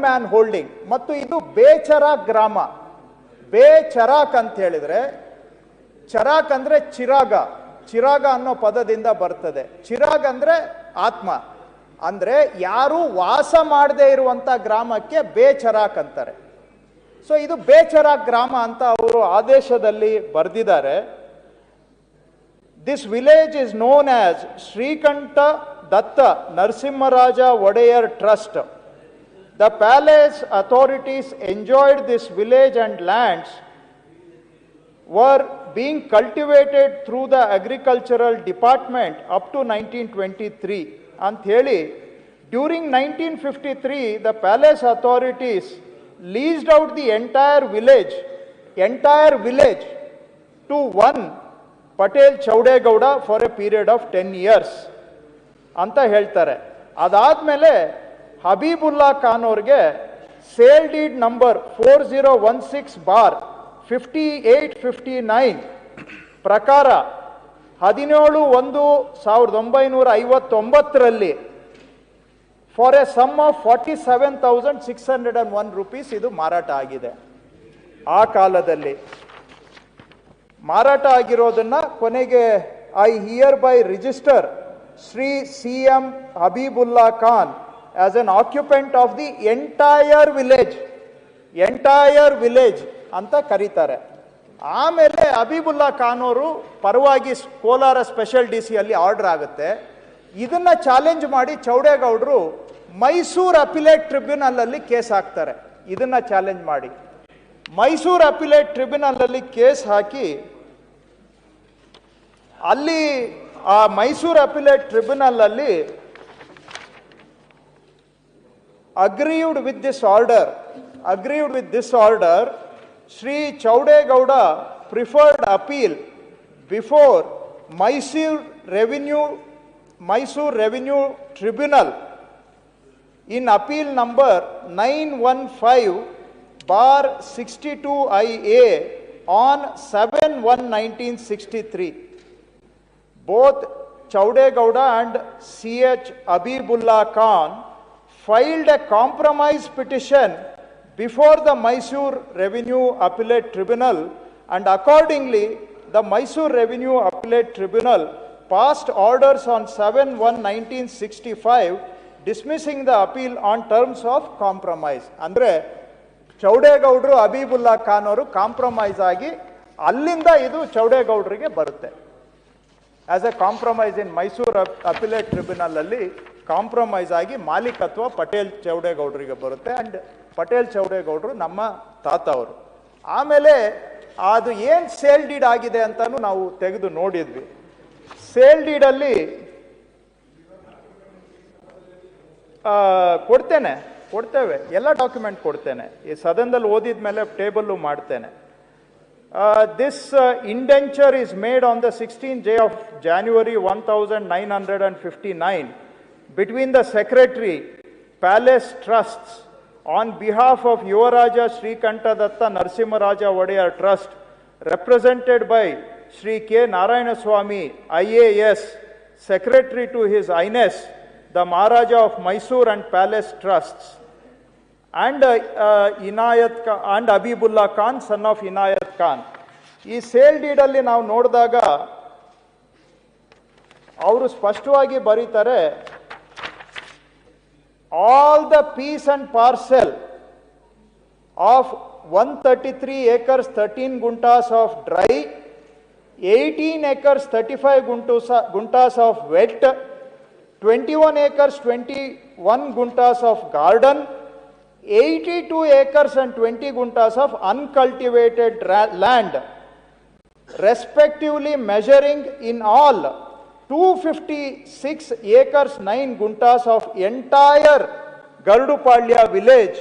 Man holding ಮತ್ತು ಇದು ಬೇಚರಾಕ್ ಗ್ರಾಮ. ಬೇಚರಾಕ್ ಅಂತ ಹೇಳಿದ್ರೆ, ಚರಾಕ್ ಅಂದ್ರೆ ಚಿರಾಗ. ಚಿರಾಗ ಅನ್ನೋ ಪದದಿಂದ ಬರ್ತದೆ. ಚಿರಾಗ್ ಅಂದ್ರೆ ಆತ್ಮ. ಅಂದ್ರೆ ಯಾರು ವಾಸ ಮಾಡದೇ ಇರುವಂತ ಗ್ರಾಮಕ್ಕೆ ಬೇಚರಾಕ್ ಅಂತಾರೆ. ಸೊ ಇದು ಬೇಚರಾಕ್ ಗ್ರಾಮ ಅಂತ ಅವರು ಆದೇಶದಲ್ಲಿ ಬರೆದಿದ್ದಾರೆ. This village is known as Srikanta Datta Narasimharaja Wadiyar trust. The palace authorities enjoyed this village and lands were being cultivated through the agricultural department up to 1923 ಅಂತ ಹೇಳಿ during nineteen fifty three the palace authorities leased out the entire village entire village to one Patel Chowdegowda for a period of ten years ಅಂತ ಹೇಳ್ತಾರೆ. ಅದಾದ್ಮೇಲೆ ಹಬೀಬುಲ್ಲಾ ಖಾನ್ ಅವ್ರಿಗೆ sale deed number four zero one six bar fifty eight fifty nine ಪ್ರಕಾರ ಹದಿನೇಳು ಒಂದು ಸಾವಿರದ ಒಂಬೈನೂರ ಐವತ್ತೊಂಬತ್ತರಲ್ಲಿ for a sum of forty seven thousand six hundred and one rupees ಇದು ಮಾರಾಟ ಆಗಿದೆ. ಆ ಕಾಲದಲ್ಲಿ ಮಾರಾಟ ಆಗಿರೋದನ್ನ ಕೊನೆಗೆ I hereby register Shri C M Habibullah Khan as an occupant of the entire village entire village ಅಂತ ಕರೀತಾರೆ. ಆಮೇಲೆ ಅಬೀಬುಲ್ಲಾ ಖಾನ್ ಅವರು ಪರವಾಗಿ ಸ್- ಕೋಲಾರ ಸ್ಪೆಷಲ್ ಡಿ ಸಿಯಲ್ಲಿ ಆರ್ಡರ್ ಆಗುತ್ತೆ. ಇದನ್ನು ಚಾಲೆಂಜ್ ಮಾಡಿ ಚೌಡೇಗೌಡರು ಮೈಸೂರು ಅಪಿಲೇಟ್ ಟ್ರಿಬ್ಯುನಲಲ್ಲಿ ಕೇಸ್ ಹಾಕ್ತಾರೆ. ಇದನ್ನು ಚಾಲೆಂಜ್ ಮಾಡಿ. ಮೈಸೂರು ಅಪಿಲೇಟ್ ಟ್ರಿಬ್ಯುನಲಲ್ಲಿ ಕೇಸ್ ಹಾಕಿ ಅಲ್ಲಿ ಆ ಮೈಸೂರು ಅಪಿಲೇಟ್ ಟ್ರಿಬ್ಯುನಲ್ ಅಲ್ಲಿ agreed with this order, agreed with this order, Sri Chaudegowda preferred appeal before Mysore Revenue, Mysore Revenue Tribunal in appeal number 915 bar 62 IA on 7 1 1963. Both Chaudegowda and C.H. Abibullah Khan filed a compromise petition before the Mysore Revenue Appellate Tribunal and accordingly the Mysore Revenue Appellate Tribunal passed orders on 7-1-1965 dismissing the appeal on terms of compromise. ಅಂದ್ರೆ ಚೌಡೇಗೌಡರು ಅಬೀಬುಲ್ಲಾ ಖಾನ್ ಅವರು compromise ಆಗಿ ಅಲ್ಲಿಂದ ಇದು ಚೌಡೇಗೌಡರಿಗೆ ಬರುತ್ತೆ as a compromise in Mysuru appellate tribunal ಅಲ್ಲಿ compromise ಆಗಿ ಮಾಲೀಕತ್ವ ಪಟೇಲ್ ಚೌಡೇಗೌಡರಿಗೆ ಬರುತ್ತೆ. ಆ್ಯಂಡ್ ಪಟೇಲ್ ಚೌಡೇಗೌಡರು ನಮ್ಮ ತಾತ ಅವರು. ಆಮೇಲೆ ಅದು ಏನು ಸೇಲ್ ಡೀಡ್ ಆಗಿದೆ ಅಂತಲೂ ನಾವು ತೆಗೆದು ನೋಡಿದ್ವಿ. ಸೇಲ್ ಡೀಡಲ್ಲಿ ಕೊಡ್ತೇನೆ ಕೊಡ್ತೇವೆ. ಎಲ್ಲ ಡಾಕ್ಯುಮೆಂಟ್ ಕೊಡ್ತೇನೆ. ಈ ಸದನದಲ್ಲಿ ಓದಿದ ಮೇಲೆ ಟೇಬಲ್ಲು ಮಾಡ್ತೇನೆ. Uh, this sixteen indenture is made on the 16th hundred of January 1959 between the Secretary, Palace Trusts, on behalf of Yuvaraja Sri Kantadatta Narsimharaja Wadiyar Trust, represented by Sri K. Narayanaswamy, IAS, Secretary to His Highness, the Maharaja of Mysore and Palace Trusts, and uh, uh, Inayat ಖಾ and Abibullah Khan, son of Inayat Khan. ಈ sale ಡೀಡಲ್ಲಿ ನಾವು ನೋಡಿದಾಗ ಅವರು ಸ್ಪಷ್ಟವಾಗಿ ಬರೀತಾರೆ all the piece and parcel of 133 acres 13 guntas of dry 18 acres 35 guntas of wet 21 acres 21 guntas of garden 82 acres and 20 guntas of uncultivated land. Respectively measuring in all two fifty six acres nine guntas of entire Garudupalya village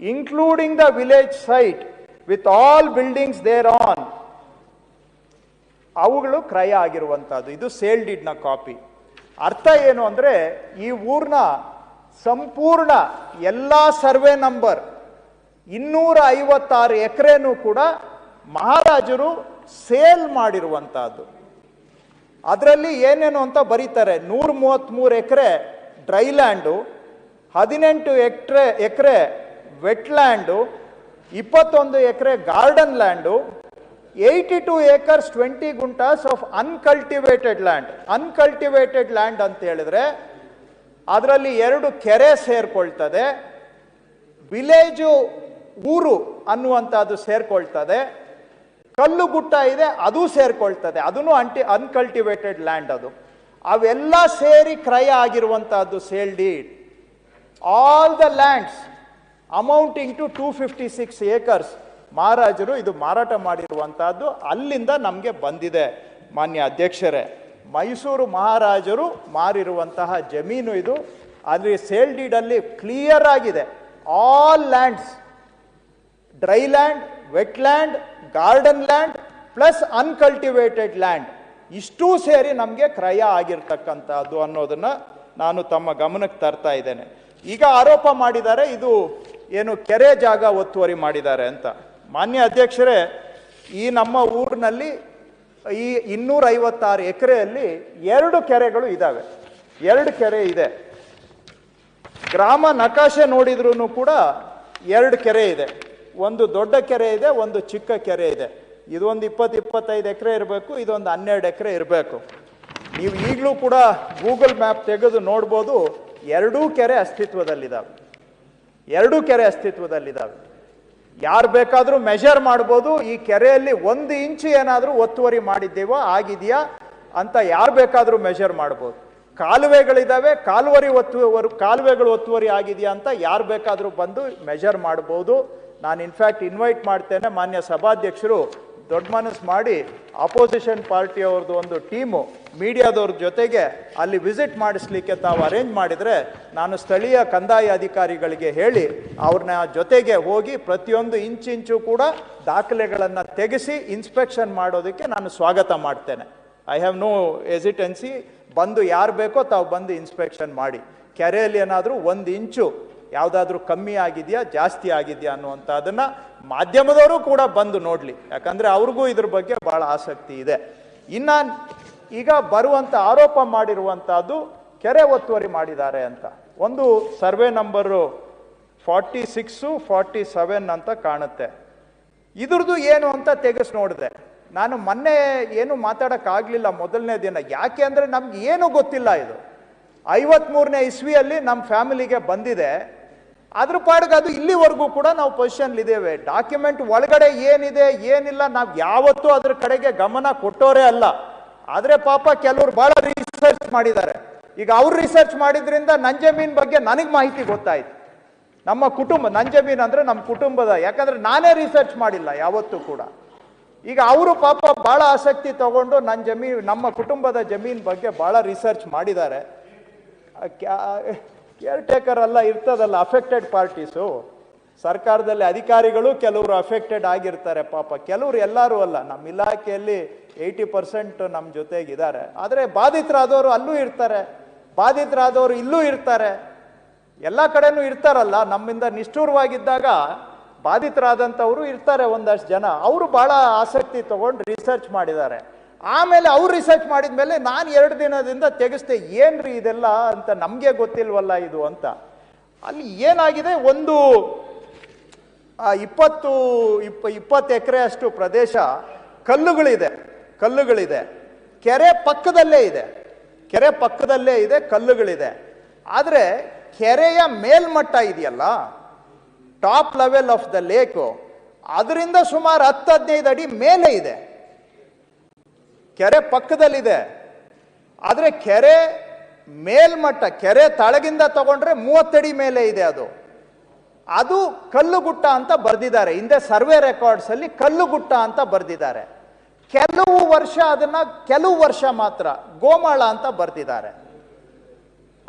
including the village site with all buildings thereon ಅವುಗಳು ಕ್ರೈ ಆಗಿರುವಂಥದ್ದು ಇದು sale ಇಡ್ನ copy. ಅರ್ಥ ಏನು ಅಂದರೆ, ಈ ಊರಿನ ಸಂಪೂರ್ಣ ಎಲ್ಲ ಸರ್ವೆ ನಂಬರ್ ಇನ್ನೂರ ಐವತ್ತಾರು ಎಕ್ರೆನೂ ಕೂಡ ಮಹಾರಾಜರು ಸೇಲ್ ಮಾಡಿರುವಂಥದ್ದು ಅದರಲ್ಲಿ ಏನೇನು ಅಂತ ಬರೀತಾರೆ. ನೂರ ಮೂವತ್ತ್ಮೂರು ಎಕರೆ ಡ್ರೈಲ್ಯಾಂಡು ಹದಿನೆಂಟು ಎಕ್ರೆ, ಎಕರೆ ವೆಟ್ಲ್ಯಾಂಡು ಇಪ್ಪತ್ತೊಂದು ಎಕರೆ garden land, eighty two acres twenty guntas of uncultivated land. Uncultivated land ಅಂತ ಹೇಳಿದ್ರೆ ಅದರಲ್ಲಿ ಎರಡು ಕೆರೆ ಸೇರ್ಕೊಳ್ತದೆ. ವಿಲೇಜು ಊರು ಅನ್ನುವಂಥದ್ದು ಸೇರ್ಕೊಳ್ತದೆ. ಕಲ್ಲು ಗುಟ್ಟ ಇದೆ, ಅದು ಸೇರ್ಕೊಳ್ತದೆ. ಅದನ್ನು ಅಂಟಿ ಅನ್ಕಲ್ಟಿವೇಟೆಡ್ ಲ್ಯಾಂಡ್ ಅದು. ಅವೆಲ್ಲ ಸೇರಿ ಕ್ರಯ ಆಗಿರುವಂತಹದ್ದು sale deed. All the lands amounting to two fifty six acres ಮಹಾರಾಜರು ಇದು ಮಾರಾಟ ಮಾಡಿರುವಂತಹದ್ದು ಅಲ್ಲಿಂದ ನಮಗೆ ಬಂದಿದೆ, ಮಾನ್ಯ ಅಧ್ಯಕ್ಷರೇ. ಮೈಸೂರು ಮಹಾರಾಜರು ಮಾರಿರುವಂತಹ ಜಮೀನು ಇದು. ಅಲ್ಲಿ ಸೇಲ್ ಡೀಡಲ್ಲಿ ಕ್ಲಿಯರ್ ಆಗಿದೆ. All lands dry land wet land garden land plus uncultivated land ಇಷ್ಟೂ ಸೇರಿ ನಮಗೆ ಕ್ರಯ ಆಗಿರ್ತಕ್ಕಂಥದ್ದು ಅನ್ನೋದನ್ನ ನಾನು ತಮ್ಮ ಗಮನಕ್ಕೆ ತರ್ತಾ ಇದ್ದೇನೆ. ಈಗ ಆರೋಪ ಮಾಡಿದ್ದಾರೆ, ಇದು ಏನು ಕೆರೆ ಜಾಗ ಒತ್ತುವರಿ ಮಾಡಿದ್ದಾರೆ ಅಂತ. ಮಾನ್ಯ ಅಧ್ಯಕ್ಷರೇ, ಈ ನಮ್ಮ ಊರಿನಲ್ಲಿ ಈ ಇನ್ನೂರೈವತ್ತಾರು ಎಕರೆಯಲ್ಲಿ ಎರಡು ಕೆರೆಗಳು ಇದ್ದಾವೆ ಎರಡು ಕೆರೆ ಇದೆ. ಗ್ರಾಮ ನಕಾಶೆ ನೋಡಿದ್ರೂ ಕೂಡ ಎರಡು ಕೆರೆ ಇದೆ. ಒಂದು ದೊಡ್ಡ ಕೆರೆ ಇದೆ, ಒಂದು ಚಿಕ್ಕ ಕೆರೆ ಇದೆ. ಇದೊಂದು ಇಪ್ಪತ್ತು ಇಪ್ಪತ್ತೈದು ಎಕರೆ ಇರಬೇಕು, ಇದೊಂದು ಹನ್ನೆರಡು ಎಕರೆ ಇರಬೇಕು. ನೀವು ಈಗಲೂ ಕೂಡ ಗೂಗಲ್ ಮ್ಯಾಪ್ ತೆಗೆದು ನೋಡ್ಬೋದು, ಎರಡೂ ಕೆರೆ ಅಸ್ತಿತ್ವದಲ್ಲಿದ್ದಾವೆ ಎರಡೂ ಕೆರೆ ಅಸ್ತಿತ್ವದಲ್ಲಿದ್ದಾವೆ ಯಾರು ಬೇಕಾದರೂ ಮೆಷರ್ ಮಾಡ್ಬೋದು, ಈ ಕೆರೆಯಲ್ಲಿ ಒಂದು ಇಂಚು ಏನಾದರೂ ಒತ್ತುವರಿ ಮಾಡಿದ್ದೀವೋ, ಆಗಿದೆಯಾ ಅಂತ ಯಾರು ಬೇಕಾದರೂ ಮೆಷರ್ ಮಾಡ್ಬೋದು. ಕಾಲುವೆಗಳಿದ್ದಾವೆ ಕಾಲುವರಿ ಒತ್ತುವರಿ ಕಾಲುವೆಗಳು ಒತ್ತುವರಿ ಆಗಿದೆಯಾ ಅಂತ ಯಾರು ಬೇಕಾದರೂ ಬಂದು ಮೆಷರ್ ಮಾಡ್ಬೋದು. ನಾನು ಇನ್ಫ್ಯಾಕ್ಟ್ ಇನ್ವೈಟ್ ಮಾಡ್ತೇನೆ ಮಾನ್ಯ ಸಭಾಧ್ಯಕ್ಷರು ದೊಡ್ಡ ಮನಸ್ಸು ಮಾಡಿ ಅಪೋಸಿಷನ್ ಪಾರ್ಟಿಯವ್ರದ್ದು ಒಂದು ಟೀಮು ಮೀಡಿಯಾದವ್ರ ಜೊತೆಗೆ ಅಲ್ಲಿ ವಿಸಿಟ್ ಮಾಡಿಸ್ಲಿಕ್ಕೆ ತಾವು ಅರೇಂಜ್ ಮಾಡಿದರೆ ನಾನು ಸ್ಥಳೀಯ ಕಂದಾಯ ಅಧಿಕಾರಿಗಳಿಗೆ ಹೇಳಿ ಅವ್ರನ್ನ ಜೊತೆಗೆ ಹೋಗಿ ಪ್ರತಿಯೊಂದು ಇಂಚಿಂಚು ಕೂಡ ದಾಖಲೆಗಳನ್ನು ತೆಗೆಸಿ ಇನ್ಸ್ಪೆಕ್ಷನ್ ಮಾಡೋದಕ್ಕೆ ನಾನು ಸ್ವಾಗತ ಮಾಡ್ತೇನೆ. ಐ ಹ್ಯಾವ್ ನೋ ಎಸಿಟೆನ್ಸಿ ಬಂದು ಯಾರು ಬೇಕೋ ತಾವು ಬಂದು ಇನ್ಸ್ಪೆಕ್ಷನ್ ಮಾಡಿ. ಕೆರೆಯಲ್ಲಿ ಏನಾದರೂ ಒಂದು ಇಂಚು ಯಾವುದಾದ್ರೂ ಕಮ್ಮಿ ಆಗಿದೆಯಾ, ಜಾಸ್ತಿ ಆಗಿದೆಯಾ ಅನ್ನುವಂಥದ್ದನ್ನು ಮಾಧ್ಯಮದವರು ಕೂಡ ಬಂದು ನೋಡಲಿ. ಯಾಕಂದರೆ ಅವ್ರಿಗೂ ಇದ್ರ ಬಗ್ಗೆ ಭಾಳ ಆಸಕ್ತಿ ಇದೆ. ಇನ್ನು ಈಗ ಬರುವಂಥ ಆರೋಪ ಮಾಡಿರುವಂಥದ್ದು ಕೆರೆ ಒತ್ತುವರಿ ಮಾಡಿದ್ದಾರೆ ಅಂತ. ಒಂದು survey number forty six, forty seven ಅಂತ ಕಾಣುತ್ತೆ. ಇದ್ರದ್ದು ಏನು ಅಂತ ತೆಗೆಸ್ ನೋಡಿದೆ. ನಾನು ಮೊನ್ನೆ ಏನು ಮಾತಾಡೋಕ್ಕಾಗಲಿಲ್ಲ ಮೊದಲನೇ ದಿನ. ಯಾಕೆ ಅಂದರೆ ನಮ್ಗೆ ಏನೂ ಗೊತ್ತಿಲ್ಲ ಇದು. ಐವತ್ಮೂರನೇ ಇಸ್ವಿಯಲ್ಲಿ ನಮ್ಮ ಫ್ಯಾಮಿಲಿಗೆ ಬಂದಿದೆ. ಅದ್ರ ಪಾಡಿಗೆ ಅದು ಇಲ್ಲಿವರೆಗೂ ಕೂಡ ನಾವು ಪೊಸಿಷನ್ಲಿದ್ದೇವೆ ಡಾಕ್ಯುಮೆಂಟ್ ಒಳಗಡೆ ಏನಿದೆ, ಏನಿಲ್ಲ, ನಾವು ಯಾವತ್ತೂ ಅದ್ರ ಕಡೆಗೆ ಗಮನ ಕೊಟ್ಟೋರೇ ಅಲ್ಲ. ಆದರೆ ಪಾಪ ಕೆಲವರು ಭಾಳ ರಿಸರ್ಚ್ ಮಾಡಿದ್ದಾರೆ. ಈಗ ಅವ್ರು ರಿಸರ್ಚ್ ಮಾಡಿದ್ರಿಂದ ನಂಜಮೀನ್ ಜಮೀನ್ ಬಗ್ಗೆ ನನಗೆ ಮಾಹಿತಿ ಗೊತ್ತಾಯ್ತು. ನಮ್ಮ ಕುಟುಂಬ ನಂಜಮೀನ್ ಅಂದ್ರೆ ನಮ್ಮ ಕುಟುಂಬದ, ಯಾಕಂದ್ರೆ ನಾನೇ ರಿಸರ್ಚ್ ಮಾಡಿಲ್ಲ ಯಾವತ್ತೂ ಕೂಡ. ಈಗ ಅವರು ಪಾಪ ಭಾಳ ಆಸಕ್ತಿ ತಗೊಂಡು ನನ್ನ ಜಮೀನು ನಮ್ಮ ಕುಟುಂಬದ ಜಮೀನ್ ಬಗ್ಗೆ ಭಾಳ ರಿಸರ್ಚ್ ಮಾಡಿದ್ದಾರೆ. ಕೇರ್ ಟೇಕರ್ ಎಲ್ಲ ಇರ್ತದಲ್ಲ ಅಫೆಕ್ಟೆಡ್ ಪಾರ್ಟೀಸು ಸರ್ಕಾರದಲ್ಲಿ ಅಧಿಕಾರಿಗಳು ಕೆಲವರು ಅಫೆಕ್ಟೆಡ್ ಆಗಿರ್ತಾರೆ, ಪಾಪ. ಕೆಲವರು ಎಲ್ಲರೂ ಅಲ್ಲ, ನಮ್ಮ ಇಲಾಖೆಯಲ್ಲಿ ಏಯ್ಟಿ ಪರ್ಸೆಂಟ್ ನಮ್ಮ ಜೊತೆಗಿದ್ದಾರೆ. ಆದರೆ ಬಾಧಿತರಾದವರು ಅಲ್ಲೂ ಇರ್ತಾರೆ, ಬಾಧಿತರಾದವರು ಇಲ್ಲೂ ಇರ್ತಾರೆ. ಎಲ್ಲ ಕಡೆನೂ ಇರ್ತಾರಲ್ಲ, ನಮ್ಮಿಂದ ನಿಷ್ಠೂರವಾಗಿದ್ದಾಗ ಬಾಧಿತರಾದಂಥವರು ಇರ್ತಾರೆ ಒಂದಷ್ಟು ಜನ. ಅವರು ಭಾಳ ಆಸಕ್ತಿ ತಗೊಂಡು ರಿಸರ್ಚ್ ಮಾಡಿದ್ದಾರೆ. ಆಮೇಲೆ ಅವ್ರು ರಿಸರ್ಚ್ ಮಾಡಿದ ಮೇಲೆ ನಾನು ಎರಡು ದಿನದಿಂದ ತೆಗೆಸ್ದೆ, ಏನ್ರಿ ಇದೆಲ್ಲ ಅಂತ ನಮಗೆ ಗೊತ್ತಿಲ್ವಲ್ಲ ಇದು ಅಂತ. ಅಲ್ಲಿ ಏನಾಗಿದೆ? ಒಂದು ಇಪ್ಪತ್ತು, ಇಪ್ಪ, ಇಪ್ಪತ್ತು ಎಕರೆ ಅಷ್ಟು ಪ್ರದೇಶ ಕಲ್ಲುಗಳಿದೆ ಕಲ್ಲುಗಳಿದೆ. ಕೆರೆ ಪಕ್ಕದಲ್ಲೇ ಇದೆ. ಕೆರೆ ಪಕ್ಕದಲ್ಲೇ ಇದೆ, ಕಲ್ಲುಗಳಿದೆ. ಆದರೆ ಕೆರೆಯ ಮೇಲ್ಮಟ್ಟ ಇದೆಯಲ್ಲ, top level of the lake, ಅದರಿಂದ ಸುಮಾರು ಹತ್ತು ಹದಿನೈದು ಅಡಿ ಮೇಲೆ ಇದೆ. ಕೆರೆ ಪಕ್ಕದಲ್ಲಿದೆ. ಆದರೆ ಕೆರೆ ಮೇಲ್ಮಟ್ಟ, ಕೆರೆ ತಳಗಿಂದ ತಗೊಂಡ್ರೆ ಮೂವತ್ತಡಿ ಮೇಲೆ ಇದೆ ಅದು. ಅದು ಕಲ್ಲುಗುಟ್ಟ ಅಂತ ಬರೆದಿದ್ದಾರೆ. ಹಿಂದೆ ಸರ್ವೆ ರೆಕಾರ್ಡ್ಸ್ ಅಲ್ಲಿ ಕಲ್ಲುಗುಟ್ಟ ಅಂತ ಬರೆದಿದ್ದಾರೆ. ಕೆಲವು ವರ್ಷ ಅದನ್ನ ಕೆಲವು ವರ್ಷ ಮಾತ್ರ ಗೋಮಾಳ ಅಂತ ಬರೆದಿದ್ದಾರೆ.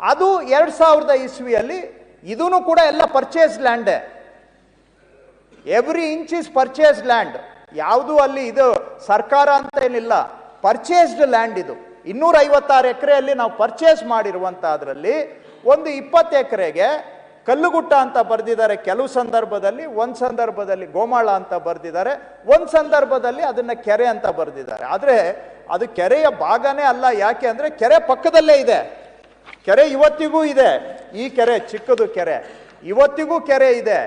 ಅದು ಎರಡ್ ಸಾವಿರದ ಇಸ್ವಿಯಲ್ಲಿ ಇದೂ ಕೂಡ ಎಲ್ಲ purchase ಲ್ಯಾಂಡೇ every inch is purchase land ಯಾವುದು ಅಲ್ಲಿ ಇದು ಸರ್ಕಾರ ಅಂತ ಏನಿಲ್ಲ. ಪರ್ಚೇಸ್ಡ್ ಲ್ಯಾಂಡ್ ಇದು. ಇನ್ನೂರ ಐವತ್ತಾರು ಎಕರೆಯಲ್ಲಿ ನಾವು ಪರ್ಚೇಸ್ ಮಾಡಿರುವಂತಹದ್ರಲ್ಲಿ ಒಂದು ಇಪ್ಪತ್ತು ಎಕರೆಗೆ ಕಲ್ಲುಗುಟ್ಟ ಅಂತ ಬರೆದಿದ್ದಾರೆ. ಕೆಲವು ಸಂದರ್ಭದಲ್ಲಿ, ಒಂದು ಸಂದರ್ಭದಲ್ಲಿ ಗೋಮಾಳ ಅಂತ ಬರೆದಿದ್ದಾರೆ. ಒಂದು ಸಂದರ್ಭದಲ್ಲಿ ಅದನ್ನ ಕೆರೆ ಅಂತ ಬರೆದಿದ್ದಾರೆ. ಆದರೆ ಅದು ಕೆರೆಯ ಭಾಗನೇ ಅಲ್ಲ. ಯಾಕೆ ಅಂದರೆ ಕೆರೆ ಪಕ್ಕದಲ್ಲೇ ಇದೆ. ಕೆರೆ ಇವತ್ತಿಗೂ ಇದೆ. ಈ ಕೆರೆ ಚಿಕ್ಕದು ಕೆರೆ. ಇವತ್ತಿಗೂ ಕೆರೆ ಇದೆ.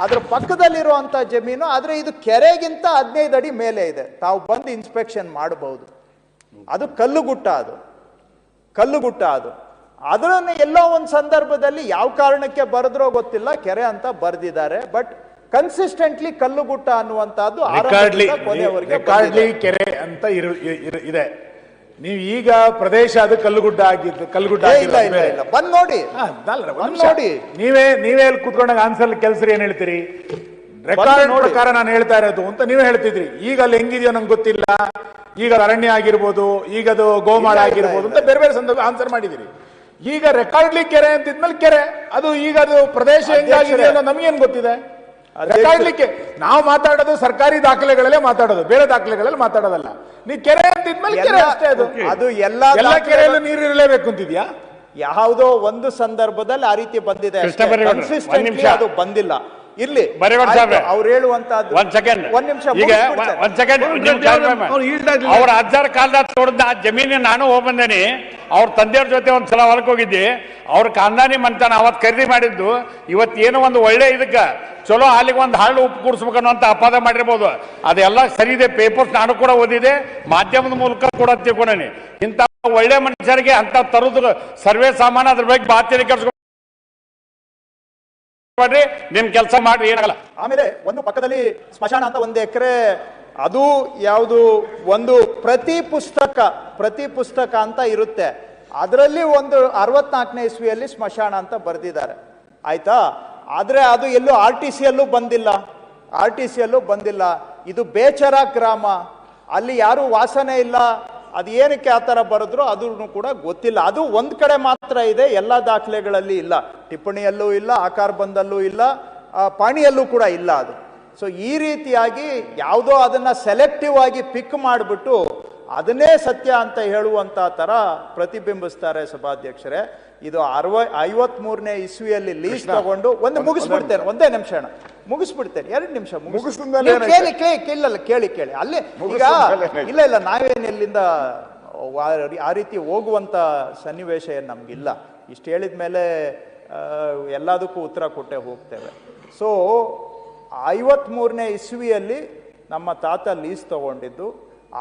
ಅದ್ರ ಪಕ್ಕದಲ್ಲಿರುವಂಥ ಜಮೀನು, ಆದರೆ ಇದು ಕೆರೆಗಿಂತ ಹದಿನೈದು ಅಡಿ ಮೇಲೆ ಇದೆ. ತಾವು ಬಂದು ಇನ್ಸ್ಪೆಕ್ಷನ್ ಮಾಡಬಹುದು. ಅದು ಕಲ್ಲುಗುಟ್ಟ ಅದು. ಕಲ್ಲುಗುಟ್ಟ ಅದು. ಅದನ್ನ ಎಲ್ಲೋ ಒಂದು ಸಂದರ್ಭದಲ್ಲಿ ಯಾವ ಕಾರಣಕ್ಕೆ ಬರೆದ್ರೋ ಗೊತ್ತಿಲ್ಲ ಕೆರೆ ಅಂತ ಬರೆದಿದ್ದಾರೆ ಬಟ್ ಕನ್ಸಿಸ್ಟೆಂಟ್ಲಿ ಕಲ್ಲುಗುಟ್ಟ ಅನ್ನುವಂತಹದ್ದು ಕೊನೆಯವರೆಗೆ ಕೆರೆ ಅಂತ ಇರು- ಇದೆ. ನೀವು ಈಗ ಪ್ರದೇಶ ಅದು ಕಲ್ಲುಗುಡ್ಡ ಆಗಿದ್ದು ಕಲ್ಲುಗುಡ್ಡ ಇಲ್ಲ ಇಲ್ಲ ಇಲ್ಲ. ಬಂದ್ ನೋಡಿ. ನೋಡಿ. ನೀವೇ ನೀವೇ ಅಲ್ಲಿ ಕುತ್ಕೊಂಡಾಗ ಆನ್ಸರ್ ಕೆಲ್ಸರಿ ಏನ್ ಹೇಳ್ತೀರಿ? ರೆಕಾರ್ಡ್ ನೋಡಿ. ಪ್ರಕಾರ ನಾನು ಹೇಳ್ತಾ ಇರೋದು ಅಂತ ನೀವೇ ಹೇಳ್ತಿದ್ರಿ. ಈಗ ಅಲ್ಲಿ ಹೆಂಗಿದೆಯೋ ನಂಗೆ ಗೊತ್ತಿಲ್ಲ. ಈಗ ಅರಣ್ಯ ಆಗಿರ್ಬೋದು ಈಗ ಅದು ಗೋಮಾಳ ಆಗಿರ್ಬೋದು ಅಂತ ಬೇರೆ ಬೇರೆ ಸಂದರ್ಭ ಆನ್ಸರ್ ಮಾಡಿದಿರಿ ಈಗ ರೆಕಾರ್ಡ್ಲಿ ಕೆರೆ ಅಂತಿದ್ಮೇಲೆ ಕೆರೆ. ಅದು ಈಗ ಅದು ಪ್ರದೇಶ ಹೆಂಗಾಗಿದೆ ಅಂತ ಅನ್ನೋ ನಮಗೇನ್ ಗೊತ್ತಿದೆ. ರೆಕಾರ್ಡ್ಲಿಕ್ಕೆ ನಾವು ಮಾತಾಡೋದು ಸರ್ಕಾರಿ ದಾಖಲೆಗಳಲ್ಲೇ ಮಾತಾಡೋದು. ಬೇರೆ ದಾಖಲೆಗಳಲ್ಲಿ ಮಾತಾಡೋದಲ್ಲ. ನೀ ಕೆರೆ ಅಂತಿದ್ಮೇಲೆ ಕೆರೆ ಅಷ್ಟೇ ಅದು. ಅದು ಎಲ್ಲಾ ಎಲ್ಲ ಕೆರೆಯಲ್ಲೂ ನೀರು ಇರಲೇಬೇಕು ಅಂತಿದ್ಯಾ? ಯಾವುದೋ ಒಂದು ಸಂದರ್ಭದಲ್ಲಿ ಆ ರೀತಿ ಬಂದಿದೆ. ಅದು ಬಂದಿಲ್ಲ. ಇರ್ಲಿ ಸಾಹೇಬ್ರೆ, ಅವ್ರು ಹೇಳುವಂತದ್ದು ಒಂದ್ ಸೆಕೆಂಡ್ ಒಂದ್ ನಿಮಿಷ ಈಗ. ಒಂದ್ ಸೆಕೆಂಡ್ ಅವ್ರ ಅಜ್ಜಾರ ಕಾಲದಾಗ ಆ ಜಮೀನಿನ ನಾನು ಹೋಗ್ಬಂದೇನೆ ಅವ್ರ ತಂದೆಯವ್ರ ಜೊತೆ ಒಂದ್ ಸಲ ಹೊಲಕ್ ಹೋಗಿದ್ದೆ. ಅವ್ರ ಕಾಂದಾನಿ ಮಂತಾನ ಅವತ್ ಖರೀದಿ ಮಾಡಿದ್ದು. ಇವತ್ ಏನೋ ಒಂದು ಒಳ್ಳೆ ಇದಕ್ಕ ಚಲೋ ಹಾಲಿಗೆ ಒಂದು ಹಾಳು ಉಪ್ಪು ಕೂಡಿಸ್ಬೇಕು ಅನ್ನೋಂತ ಅಪಾದ ಮಾಡಿರ್ಬೋದು. ಅದೆಲ್ಲ ಸರಿ ಇದೆ ಪೇಪರ್ಸ್ ನಾನು ಕೂಡ ಓದಿದೆ ಮಾಧ್ಯಮದ ಮೂಲಕ ಕೂಡ ತಿಳ್ಕೊಂಡೇನಿ. ಇಂಥ ಒಳ್ಳೆ ಮನುಷ್ಯರಿಗೆ ಅಂತ ತರುದ್ರ ಸರ್ವೇ ಸಾಮಾನು ಅದ್ರ ಬಗ್ಗೆ ಬಾತ್ಯರಿ ಕೆಲ್ಸ ನಿಮ್ ಕೆಲಸ ಮಾಡ್ರಿ, ಏನಾಗಲ್ಲ. ಆಮೇಲೆ ಒಂದು ಪಕ್ಕದಲ್ಲಿ ಸ್ಮಶಾನ ಅಂತ ಒಂದು ಎಕರೆ, ಅದು ಯಾವುದು, ಒಂದು ಪ್ರತಿ ಪುಸ್ತಕ ಪ್ರತಿ ಪುಸ್ತಕ ಅಂತ ಇರುತ್ತೆ. ಅದರಲ್ಲಿ ಒಂದು ಅರವತ್ನಾಲ್ಕನೇ ಇಸ್ವಿಯಲ್ಲಿ ಸ್ಮಶಾನ ಅಂತ ಬರೆದಿದ್ದಾರೆ. ಆಯ್ತಾ? ಆದರೆ ಅದು ಎಲ್ಲೂ ಆರ್ ಟಿ ಸಿಯಲ್ಲೂ ಬಂದಿಲ್ಲ. ಆರ್ ಟಿ ಸಿಯಲ್ಲೂ ಬಂದಿಲ್ಲ. ಇದು ಬೇಚರ ಗ್ರಾಮ. ಅಲ್ಲಿ ಯಾರು ವಾಸನೆ ಇಲ್ಲ. ಅದು ಏನಕ್ಕೆ ಆ ಥರ ಬರೆದ್ರು ಅದೂ ಕೂಡ ಗೊತ್ತಿಲ್ಲ. ಅದು ಒಂದು ಕಡೆ ಮಾತ್ರ ಇದೆ ಎಲ್ಲ ದಾಖಲೆಗಳಲ್ಲಿ ಇಲ್ಲ. ಟಿಪ್ಪಣಿಯಲ್ಲೂ ಇಲ್ಲ ಆಕಾರ ಬಂದಲ್ಲೂ ಇಲ್ಲ ಪಾಣಿಯಲ್ಲೂ ಕೂಡ ಇಲ್ಲ ಅದು. ಸೊ ಈ ರೀತಿಯಾಗಿ ಯಾವುದೋ ಅದನ್ನು ಸೆಲೆಕ್ಟಿವ್ ಆಗಿ ಪಿಕ್ ಮಾಡಿಬಿಟ್ಟು ಅದನ್ನೇ ಸತ್ಯ ಅಂತ ಹೇಳುವಂಥ ಥರ ಪ್ರತಿಬಿಂಬಿಸ್ತಾರೆ ಸಭಾಧ್ಯಕ್ಷರೇ. ಇದು ಅರವ ಐವತ್ಮೂರನೇ ಇಸ್ವಿಯಲ್ಲಿ ಲೀಸ್ ತಗೊಂಡು ಒಂದು ಮುಗಿಸ್ಬಿಡ್ತೇನೆ ಒಂದೇ ನಿಮಿಷ ಅಣ್ಣ. ಮುಗಿಸ್ಬಿಡ್ತೇನೆ. ಎರಡು ನಿಮಿಷ ಕೇಳಿ ಕೇಳಿ ಕೇಳಲ್ಲ ಕೇಳಿ ಕೇಳಿ. ಅಲ್ಲೇ ಈಗ ಇಲ್ಲ ಇಲ್ಲ ನಾವೇನು ಇಲ್ಲಿಂದ ಆ ರೀತಿ ಹೋಗುವಂತ ಸನ್ನಿವೇಶ ಏನು ನಮ್ಗಿಲ್ಲ. ಇಷ್ಟು ಹೇಳಿದ ಮೇಲೆ ಎಲ್ಲದಕ್ಕೂ ಉತ್ತರ ಕೊಟ್ಟೆ ಹೋಗ್ತೇವೆ. ಸೊ ಐವತ್ಮೂರನೇ ಇಸ್ವಿಯಲ್ಲಿ ನಮ್ಮ ತಾತ ಲೀಸ್ ತಗೊಂಡಿದ್ದು.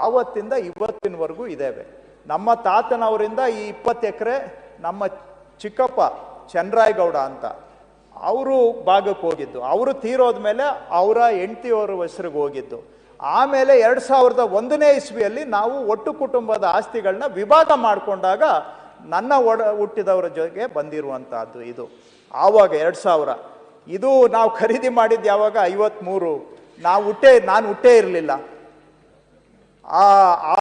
ಆವತ್ತಿಂದ ಇವತ್ತಿನವರೆಗೂ ಇದ್ದೇವೆ. ನಮ್ಮ ತಾತನವರಿಂದ ಈ ಇಪ್ಪತ್ತು ಎಕರೆ ನಮ್ಮ ಚಿಕ್ಕಪ್ಪ ಚಂದ್ರಾಯಗೌಡ ಅಂತ ಅವರು ಭಾಗಕ್ಕೆ ಹೋಗಿದ್ದು. ಅವರು ತೀರೋದ ಮೇಲೆ ಅವರ ಹೆಂಡತಿಯವರ ಹೆಸರಿಗೆ ಹೋಗಿದ್ದು. ಆಮೇಲೆ ಎರಡು ಸಾವಿರದ ಒಂದನೇ ಇಸ್ವಿಯಲ್ಲಿ ನಾವು ಒಟ್ಟು ಕುಟುಂಬದ ಆಸ್ತಿಗಳನ್ನ ವಿಭಾಗ ಮಾಡಿಕೊಂಡಾಗ ನನ್ನ ಒಡ, ಹುಟ್ಟಿದವರ ಜೊತೆಗೆ ಬಂದಿರುವಂತಹದ್ದು ಇದು. ಆವಾಗ ಎರಡು ಸಾವಿರ. ಇದು ನಾವು ಖರೀದಿ ಮಾಡಿದ್ದು ಯಾವಾಗ? ಐವತ್ಮೂರು. ನಾವು ಹುಟ್ಟೇ, ನಾನು ಹುಟ್ಟೇ ಇರಲಿಲ್ಲ. ಆ,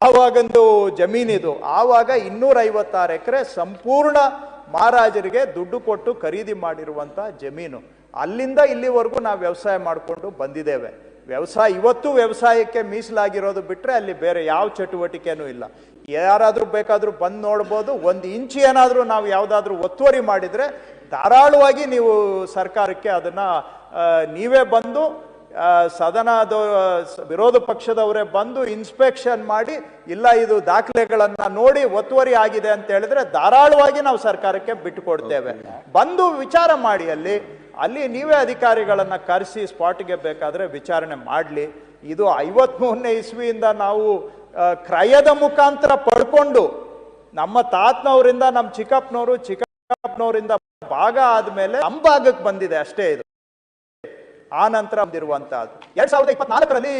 ಆವಾಗಂದು ಜಮೀನಿದು. ಆವಾಗ ಇನ್ನೂರ ಐವತ್ತಾರು ಎಕರೆ ಸಂಪೂರ್ಣ ಮಹಾರಾಜರಿಗೆ ದುಡ್ಡು ಕೊಟ್ಟು ಖರೀದಿ ಮಾಡಿರುವಂಥ ಜಮೀನು. ಅಲ್ಲಿಂದ ಇಲ್ಲಿವರೆಗೂ ನಾವು ವ್ಯವಸಾಯ ಮಾಡಿಕೊಂಡು ಬಂದಿದ್ದೇವೆ. ವ್ಯವಸಾಯ ಇವತ್ತು ವ್ಯವಸಾಯಕ್ಕೆ ಮೀಸಲಾಗಿರೋದು ಬಿಟ್ಟರೆ ಅಲ್ಲಿ ಬೇರೆ ಯಾವ ಚಟುವಟಿಕೆನೂ ಇಲ್ಲ. ಯಾರಾದರೂ ಬೇಕಾದರೂ ಬಂದು ನೋಡ್ಬೋದು, ಒಂದು ಇಂಚು ಏನಾದರೂ ನಾವು ಯಾವುದಾದ್ರೂ ಒತ್ತುವರಿ ಮಾಡಿದರೆ ಧಾರಾಳವಾಗಿ ನೀವು ಸರ್ಕಾರಕ್ಕೆ ಅದನ್ನು ನೀವೇ ಬಂದು ಸದನದ ವಿರೋಧ ಪಕ್ಷದವರೇ ಬಂದು ಇನ್ಸ್ಪೆಕ್ಷನ್ ಮಾಡಿ ಇಲ್ಲ ಇದು ದಾಖಲೆಗಳನ್ನು ನೋಡಿ ಒತ್ತುವರಿ ಆಗಿದೆ ಅಂತ ಹೇಳಿದ್ರೆ ಧಾರಾಳವಾಗಿ ನಾವು ಸರ್ಕಾರಕ್ಕೆ ಬಿಟ್ಟು ಕೊಡ್ತೇವೆ. ಬಂದು ವಿಚಾರ ಮಾಡಿ ಅಲ್ಲಿ ಅಲ್ಲಿ ನೀವೇ ಅಧಿಕಾರಿಗಳನ್ನು ಕರೆಸಿ ಸ್ಪಾಟ್ಗೆ ಬೇಕಾದ್ರೆ ವಿಚಾರಣೆ ಮಾಡಲಿ. ಇದು ಐವತ್ಮೂರನೇ ಇಸ್ವಿಯಿಂದ ನಾವು ಕ್ರಯದ ಮುಖಾಂತರ ಪಡ್ಕೊಂಡು ನಮ್ಮ ತಾತನವರಿಂದ ನಮ್ಮ ಚಿಕ್ಕಪ್ಪನವರು ಚಿಕ್ಕಪ್ಪನವರಿಂದ ಭಾಗ ಆದಮೇಲೆ ನಮ್ಮ ಭಾಗಕ್ಕೆ ಬಂದಿದೆ ಅಷ್ಟೇ ಇದು. ಆ ನಂತರ ಬಂದಿರುವಂತಹದ್ದು ಎರಡ್ ಸಾವಿರದ ಇಪ್ಪತ್ನಾಲ್ಕರಲ್ಲಿ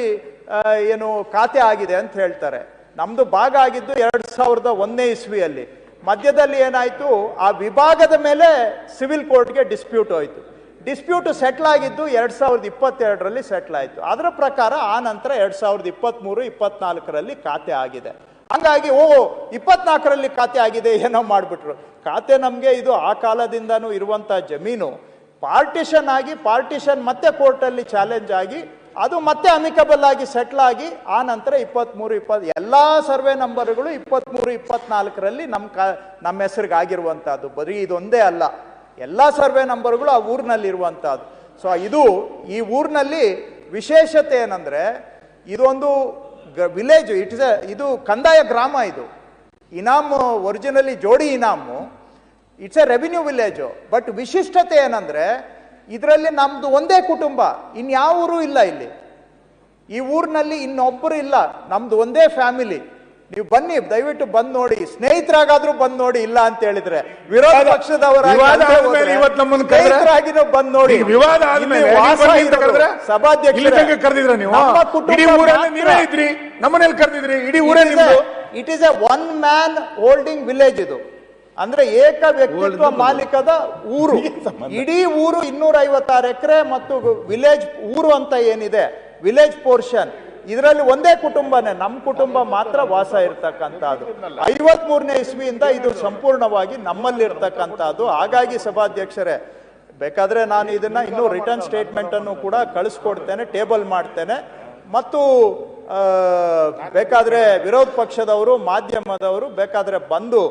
ಏನು ಖಾತೆ ಆಗಿದೆ ಅಂತ ಹೇಳ್ತಾರೆ. ನಮ್ದು ಭಾಗ ಆಗಿದ್ದು ಎರಡ್ ಸಾವಿರದ ಒಂದನೇ ಇಸ್ವಿಯಲ್ಲಿ. ಮಧ್ಯದಲ್ಲಿ ಏನಾಯ್ತು? ಆ ವಿಭಾಗದ ಮೇಲೆ ಸಿವಿಲ್ ಕೋರ್ಟ್ಗೆ ಡಿಸ್ಪ್ಯೂಟ್ ಹೋಯಿತು. ಡಿಸ್ಪ್ಯೂಟ್ ಸೆಟ್ಲ್ ಆಗಿದ್ದು ಎರಡ್ ಸಾವಿರದ ಇಪ್ಪತ್ತೆರಡರಲ್ಲಿ ಸೆಟ್ಲ್ ಆಯ್ತು. ಅದರ ಪ್ರಕಾರ ಆ ನಂತರ ಎರಡ್ ಸಾವಿರದ ಇಪ್ಪತ್ಮೂರು, ಇಪ್ಪತ್ನಾಲ್ಕರಲ್ಲಿ ಖಾತೆ ಆಗಿದೆ. ಹಂಗಾಗಿ ಓ, ಇಪ್ಪತ್ನಾಲ್ಕರಲ್ಲಿ ಖಾತೆ ಆಗಿದೆ ಏನೋ ಮಾಡಿಬಿಟ್ರು. ಖಾತೆ ನಮಗೆ ಇದು ಆ ಕಾಲದಿಂದನೂ ಇರುವಂಥ ಜಮೀನು. ಪಾರ್ಟಿಷನ್ ಆಗಿ, ಪಾರ್ಟಿಷನ್ ಮತ್ತೆ ಕೋರ್ಟಲ್ಲಿ ಚಾಲೆಂಜ್ ಆಗಿ, ಅದು ಮತ್ತೆ ಅಮಿಕಬಲ್ ಆಗಿ ಸೆಟ್ಲ್ ಆಗಿ, ಆ ನಂತರ ಇಪ್ಪತ್ತ್ಮೂರು ಇಪ್ಪತ್ತು, ಎಲ್ಲಾ ಸರ್ವೆ ನಂಬರ್ಗಳು ಇಪ್ಪತ್ಮೂರು, ಇಪ್ಪತ್ನಾಲ್ಕರಲ್ಲಿ ನಮ್ಮ ಕ ನಮ್ಮ ಹೆಸರಿಗೆ ಆಗಿರುವಂಥದ್ದು ಬರೀ ಇದೊಂದೇ ಅಲ್ಲ. ಎಲ್ಲಾ ಸರ್ವೆ ನಂಬರ್ಗಳು ಆ ಊರಿನಲ್ಲಿರುವಂಥದ್ದು ಸೊ ಇದು ಈ ಊರಿನಲ್ಲಿ ವಿಶೇಷತೆ ಏನಂದ್ರೆ, ಇದೊಂದು ವಿಲೇಜ್ ಇಟ್ ಇಸ್ ಇದು ಕಂದಾಯ ಗ್ರಾಮ ಇದು. ಇನಾಮ್ ಒರಿಜಿನಲಿ ಜೋಡಿ ಇನಾಮು it's a revenue village but ವಿಶಿಷ್ಟತೆ ಏನಂದ್ರೆ ಇದರಲ್ಲಿ ನಮ್ದು ಒಂದೇ ಕುಟುಂಬ ಇನ್ಯಾವ ಊರು ಇಲ್ಲ ಇಲ್ಲಿ ಈ ಊರಿನಲ್ಲಿ ಇನ್ನೊಬ್ಬರು ಇಲ್ಲ ನಮ್ದು ಒಂದೇ ಫ್ಯಾಮಿಲಿ ನೀವು ಬನ್ನಿ ದಯವಿಟ್ಟು ಬಂದು ನೋಡಿ ಸ್ನೇಹಿತರಾಗಾದ್ರೂ ಬಂದು ನೋಡಿ ಇಲ್ಲ ಅಂತ ಹೇಳಿದ್ರೆ ವಿರೋಧ ಪಕ್ಷದವರ ಸ್ನೇಹಿತರಾಗಿನೂ ಬಂದು ನೋಡಿ. ವಿವಾದ ವಾಸ ನೀವು ಕರೆದಿದ್ರ ನೀವು? ಇದ್ರಿ? ನಮ್ಮನೇಲಿ ಕರೆದಿದ್ರಿ? ಇಡೀ ಊರೇ it is a one man holding village ಇದು. ಅಂದ್ರೆ ಏಕ ವ್ಯಕ್ತಿತ್ವ ಮಾಲೀಕದ ಊರು. ಇಡೀ ಊರು ಇನ್ನೂರ ಐವತ್ತಾರು ಎಕರೆ ಮತ್ತು ವಿಲೇಜ್ ಊರು ಅಂತ ಏನಿದೆ ವಿಲೇಜ್ ಪೋರ್ಷನ್ ಇದರಲ್ಲಿ ಒಂದೇ ಕುಟುಂಬನೇ ನಮ್ಮ ಕುಟುಂಬ ಮಾತ್ರ ವಾಸ ಇರ್ತಕ್ಕಂಥದ್ದು. ಐವತ್ ಮೂರನೇ ಇಸ್ವಿಯಿಂದ ಇದು ಸಂಪೂರ್ಣವಾಗಿ ನಮ್ಮಲ್ಲಿ ಇರ್ತಕ್ಕಂಥದ್ದು ಹಾಗಾಗಿ ಸಭಾಧ್ಯಕ್ಷರೇ ಬೇಕಾದ್ರೆ ನಾನು ಇದನ್ನ ಇನ್ನೂ ರಿಟರ್ನ್ ಸ್ಟೇಟ್ಮೆಂಟ್ ಅನ್ನು ಕೂಡ ಕಳಿಸ್ಕೊಡ್ತೇನೆ ಟೇಬಲ್ ಮಾಡ್ತೇನೆ. ಮತ್ತು ಬೇಕಾದ್ರೆ ವಿರೋಧ ಪಕ್ಷದವರು ಮಾಧ್ಯಮದವರು ಬೇಕಾದ್ರೆ ಬಂದು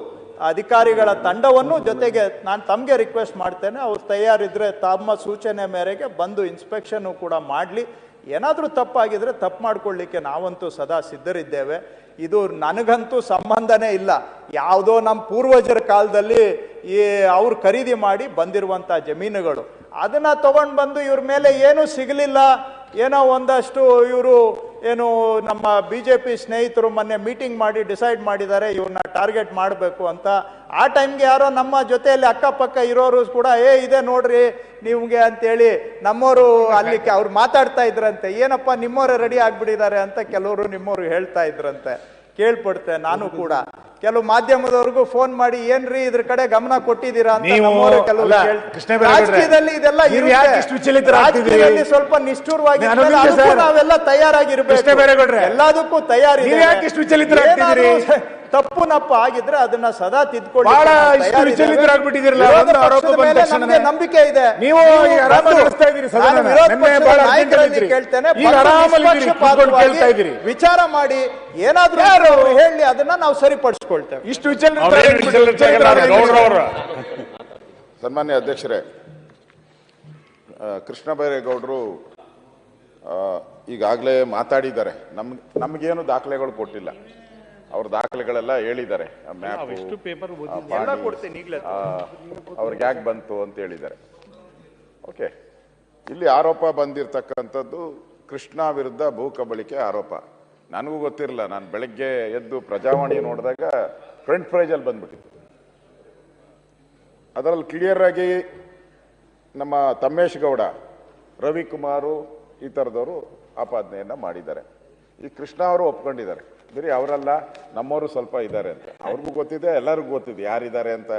ಅಧಿಕಾರಿಗಳ ತಂಡವನ್ನು ಜೊತೆಗೆ ನಾನು ತಮಗೆ ರಿಕ್ವೆಸ್ಟ್ ಮಾಡ್ತೇನೆ. ಅವ್ರು ತಯಾರಿದ್ರೆ ತಮ್ಮ ಸೂಚನೆ ಮೇರೆಗೆ ಬಂದು ಇನ್ಸ್ಪೆಕ್ಷನ್ನು ಕೂಡ ಮಾಡಲಿ. ಏನಾದರೂ ತಪ್ಪಾಗಿದ್ರೆ ತಪ್ಪು ಮಾಡ್ಕೊಳ್ಳಿಕ್ಕೆ ನಾವಂತೂ ಸದಾ ಸಿದ್ಧರಿದ್ದೇವೆ. ಇದು ನನಗಂತೂ ಸಂಬಂಧನೇ ಇಲ್ಲ. ಯಾವುದೋ ನಮ್ಮ ಪೂರ್ವಜರ ಕಾಲದಲ್ಲಿ ಈ ಅವ್ರು ಖರೀದಿ ಮಾಡಿ ಬಂದಿರುವಂಥ ಜಮೀನುಗಳು. ಅದನ್ನ ತಗೊಂಡು ಬಂದು ಇವ್ರ ಮೇಲೆ ಏನೂ ಸಿಗಲಿಲ್ಲ. ಏನೋ ಒಂದಷ್ಟು ಇವರು ಏನು ನಮ್ಮ ಬಿ ಜೆ ಪಿ ಸ್ನೇಹಿತರು ಮೊನ್ನೆ ಮೀಟಿಂಗ್ ಮಾಡಿ ಡಿಸೈಡ್ ಮಾಡಿದ್ದಾರೆ, ಇವ್ರನ್ನ ಟಾರ್ಗೆಟ್ ಮಾಡಬೇಕು ಅಂತ. ಆ ಟೈಮ್ಗೆ ಯಾರೋ ನಮ್ಮ ಜೊತೆಯಲ್ಲಿ ಅಕ್ಕಪಕ್ಕ ಇರೋರು ಕೂಡ, ಏ, ಇದೆ ನೋಡ್ರಿ, ನಿಮಗೆ ಅಂತೇಳಿ ನಮ್ಮವರು ಅಲ್ಲಿ ಅವ್ರು ಮಾತಾಡ್ತಾ ಇದ್ರಂತೆ. ಏನಪ್ಪ ನಿಮ್ಮವರೇ ರೆಡಿ ಆಗ್ಬಿಟ್ಟಿದ್ದಾರೆ ಅಂತ ಕೆಲವರು ನಿಮ್ಮವರು ಹೇಳ್ತಾ ಇದ್ರಂತೆ. ಕೇಳ್ಪಡ್ತೆ, ನಾನು ಕೂಡ. ಕೆಲವು ಮಾಧ್ಯಮದವ್ರಿಗೂ ಫೋನ್ ಮಾಡಿ ಏನ್ರಿ ಇದ್ರ ಕಡೆ ಗಮನ ಕೊಟ್ಟಿದ್ದೀರಾ ಅಂತ ನೀವು- ನಮ್ಮವರು ಕೆಲವರು ಅಲ್ಲ, ಕೇಳ್- ಕೃಷ್ಣ ಬೈರೇಗೌಡ್ರೆ, ರಾಜಕೀಯದಲ್ಲಿ ಇದೆಲ್ಲ ನೀವು ಇರುತ್ತೆ. ಯಾಕೆ ಇಷ್ಟು ವಿಚಲಿತರಾಗ್ತಿದ್ದೀರಿ? ರಾಜಕೀಯದಲ್ಲಿ ಸ್ವಲ್ಪ ನಿಷ್ಠುರವಾಗಿ ನಾನು ನಿಮ್ಗೆ ಅದಕ್ಕೂ ಸರ್- ನಾವೆಲ್ಲ ತಯಾರಾಗಿರ್ಬೇಕು ಎಲ್ಲದಕ್ಕೂ ತಯಾರಿ ನೀವು ಯಾಕೆ ಇಷ್ಟು ವಿಚಲಿತರಾಗ್ತಿದ್ದೀರಿ? ತಪ್ಪು ನಪ್ಪ ಆಗಿದ್ರೆ ಅದನ್ನ ಸದಾ ತಿದ್ಕೊಳ್ಳಿ ಬಹಳ ಇಷ್ಟು ವಿಚಲಿತರಾಗ್ಬಿಟ್ಟಿದ್ದೀರಲ್ಲ, ಒಂದು ಆರೋಪ ಬಂದ ತಕ್ಷಣನೇ. ನಂಬಿಕೆ ಇದೆ ನೀವು ಈಗ ಆರಾಮಾಗಿ ಬಂದು- ನಡೆಸ್ತಾ ಇದ್ದೀರಿ ಸದನನ. ನಾನು ವಿರೋಧ ನಿನ್ನೆ ಪಕ್ಷದ ಬಹಳ ನಾಯಕರಲ್ಲಿ ಅರ್ಜೆಂಟಲ್ಲಿದ್ರಿ. ಕೇಳ್ತೇನೆ ಈಗ ಬಂದು ಆರಾಮಲ್ಲಿದ್ದೀರಿ, ನಿಷ್ಪಕ್ಷಪಾತವಾಗಿ ಕೂತ್ಕೊಂಡು ಕೇಳ್ತಾ ಇದ್ದೀರಿ. ವಿಚಾರ ಮಾಡಿ ಏನಾದ್ರೂ ಅವ್ರು ಹೇಳಿ ಅದನ್ನ ನಾವು ಸರಿಪಡಿಸ್ಕೊಳ್ತೇವೆ ಇಷ್ಟು ಅವ್ರೇನು ಗೌಡ್ರವ್ರು. ಸನ್ಮಾನ್ಯ ಅಧ್ಯಕ್ಷರೇ ಆ, ಕೃಷ್ಣ ಬೈರೇಗೌಡರು ಈಗಾಗಲೇ ಮಾತಾಡಿದ್ದಾರೆ ನಮ್ ನಮಗೇನು ದಾಖಲೆಗಳು ಕೊಟ್ಟಿಲ್ಲ ಅವ್ರ ದಾಖಲೆಗಳೆಲ್ಲ ಹೇಳಿದ್ದಾರೆ ಮ್ಯಾಪು, ಅವ್ರಿಗೆ ಯಾಕೆ ಬಂತು ಅಂತ ಹೇಳಿದ್ದಾರೆ. ಓಕೆ. ಇಲ್ಲಿ ಆರೋಪ ಬಂದಿರತಕ್ಕಂಥದ್ದು ಕೃಷ್ಣ ವಿರುದ್ಧ ಭೂ ಕಬಳಿಕೆ ಆರೋಪ. ನನಗೂ ಗೊತ್ತಿರಲಿಲ್ಲ ನಾನು ಬೆಳಗ್ಗೆ ಎದ್ದು ಪ್ರಜಾವಾಣಿ ನೋಡಿದಾಗ ಫ್ರಂಟ್ ಪ್ರೈಜಲ್ಲಿ ಬಂದ್ಬಿಟ್ಟಿತ್ತು. ಅದರಲ್ಲಿ ಕ್ಲಿಯರ್ ಆಗಿ ನಮ್ಮ ತಮ್ಮೇಶ್ ಗೌಡ ರವಿಕುಮಾರು ಈ ಥರದವರು ಆಪಾದನೆಯನ್ನು ಮಾಡಿದ್ದಾರೆ. ಈ ಕೃಷ್ಣ ಅವರು ಒಪ್ಕೊಂಡಿದ್ದಾರೆ. ಬರೀ ಅವರಲ್ಲ, ನಮ್ಮವರು ಸ್ವಲ್ಪ ಇದ್ದಾರೆ ಅಂತ. ಅವ್ರಿಗೂ ಗೊತ್ತಿದೆ, ಎಲ್ಲರಿಗೂ ಗೊತ್ತಿದೆ ಯಾರಿದ್ದಾರೆ ಅಂತ.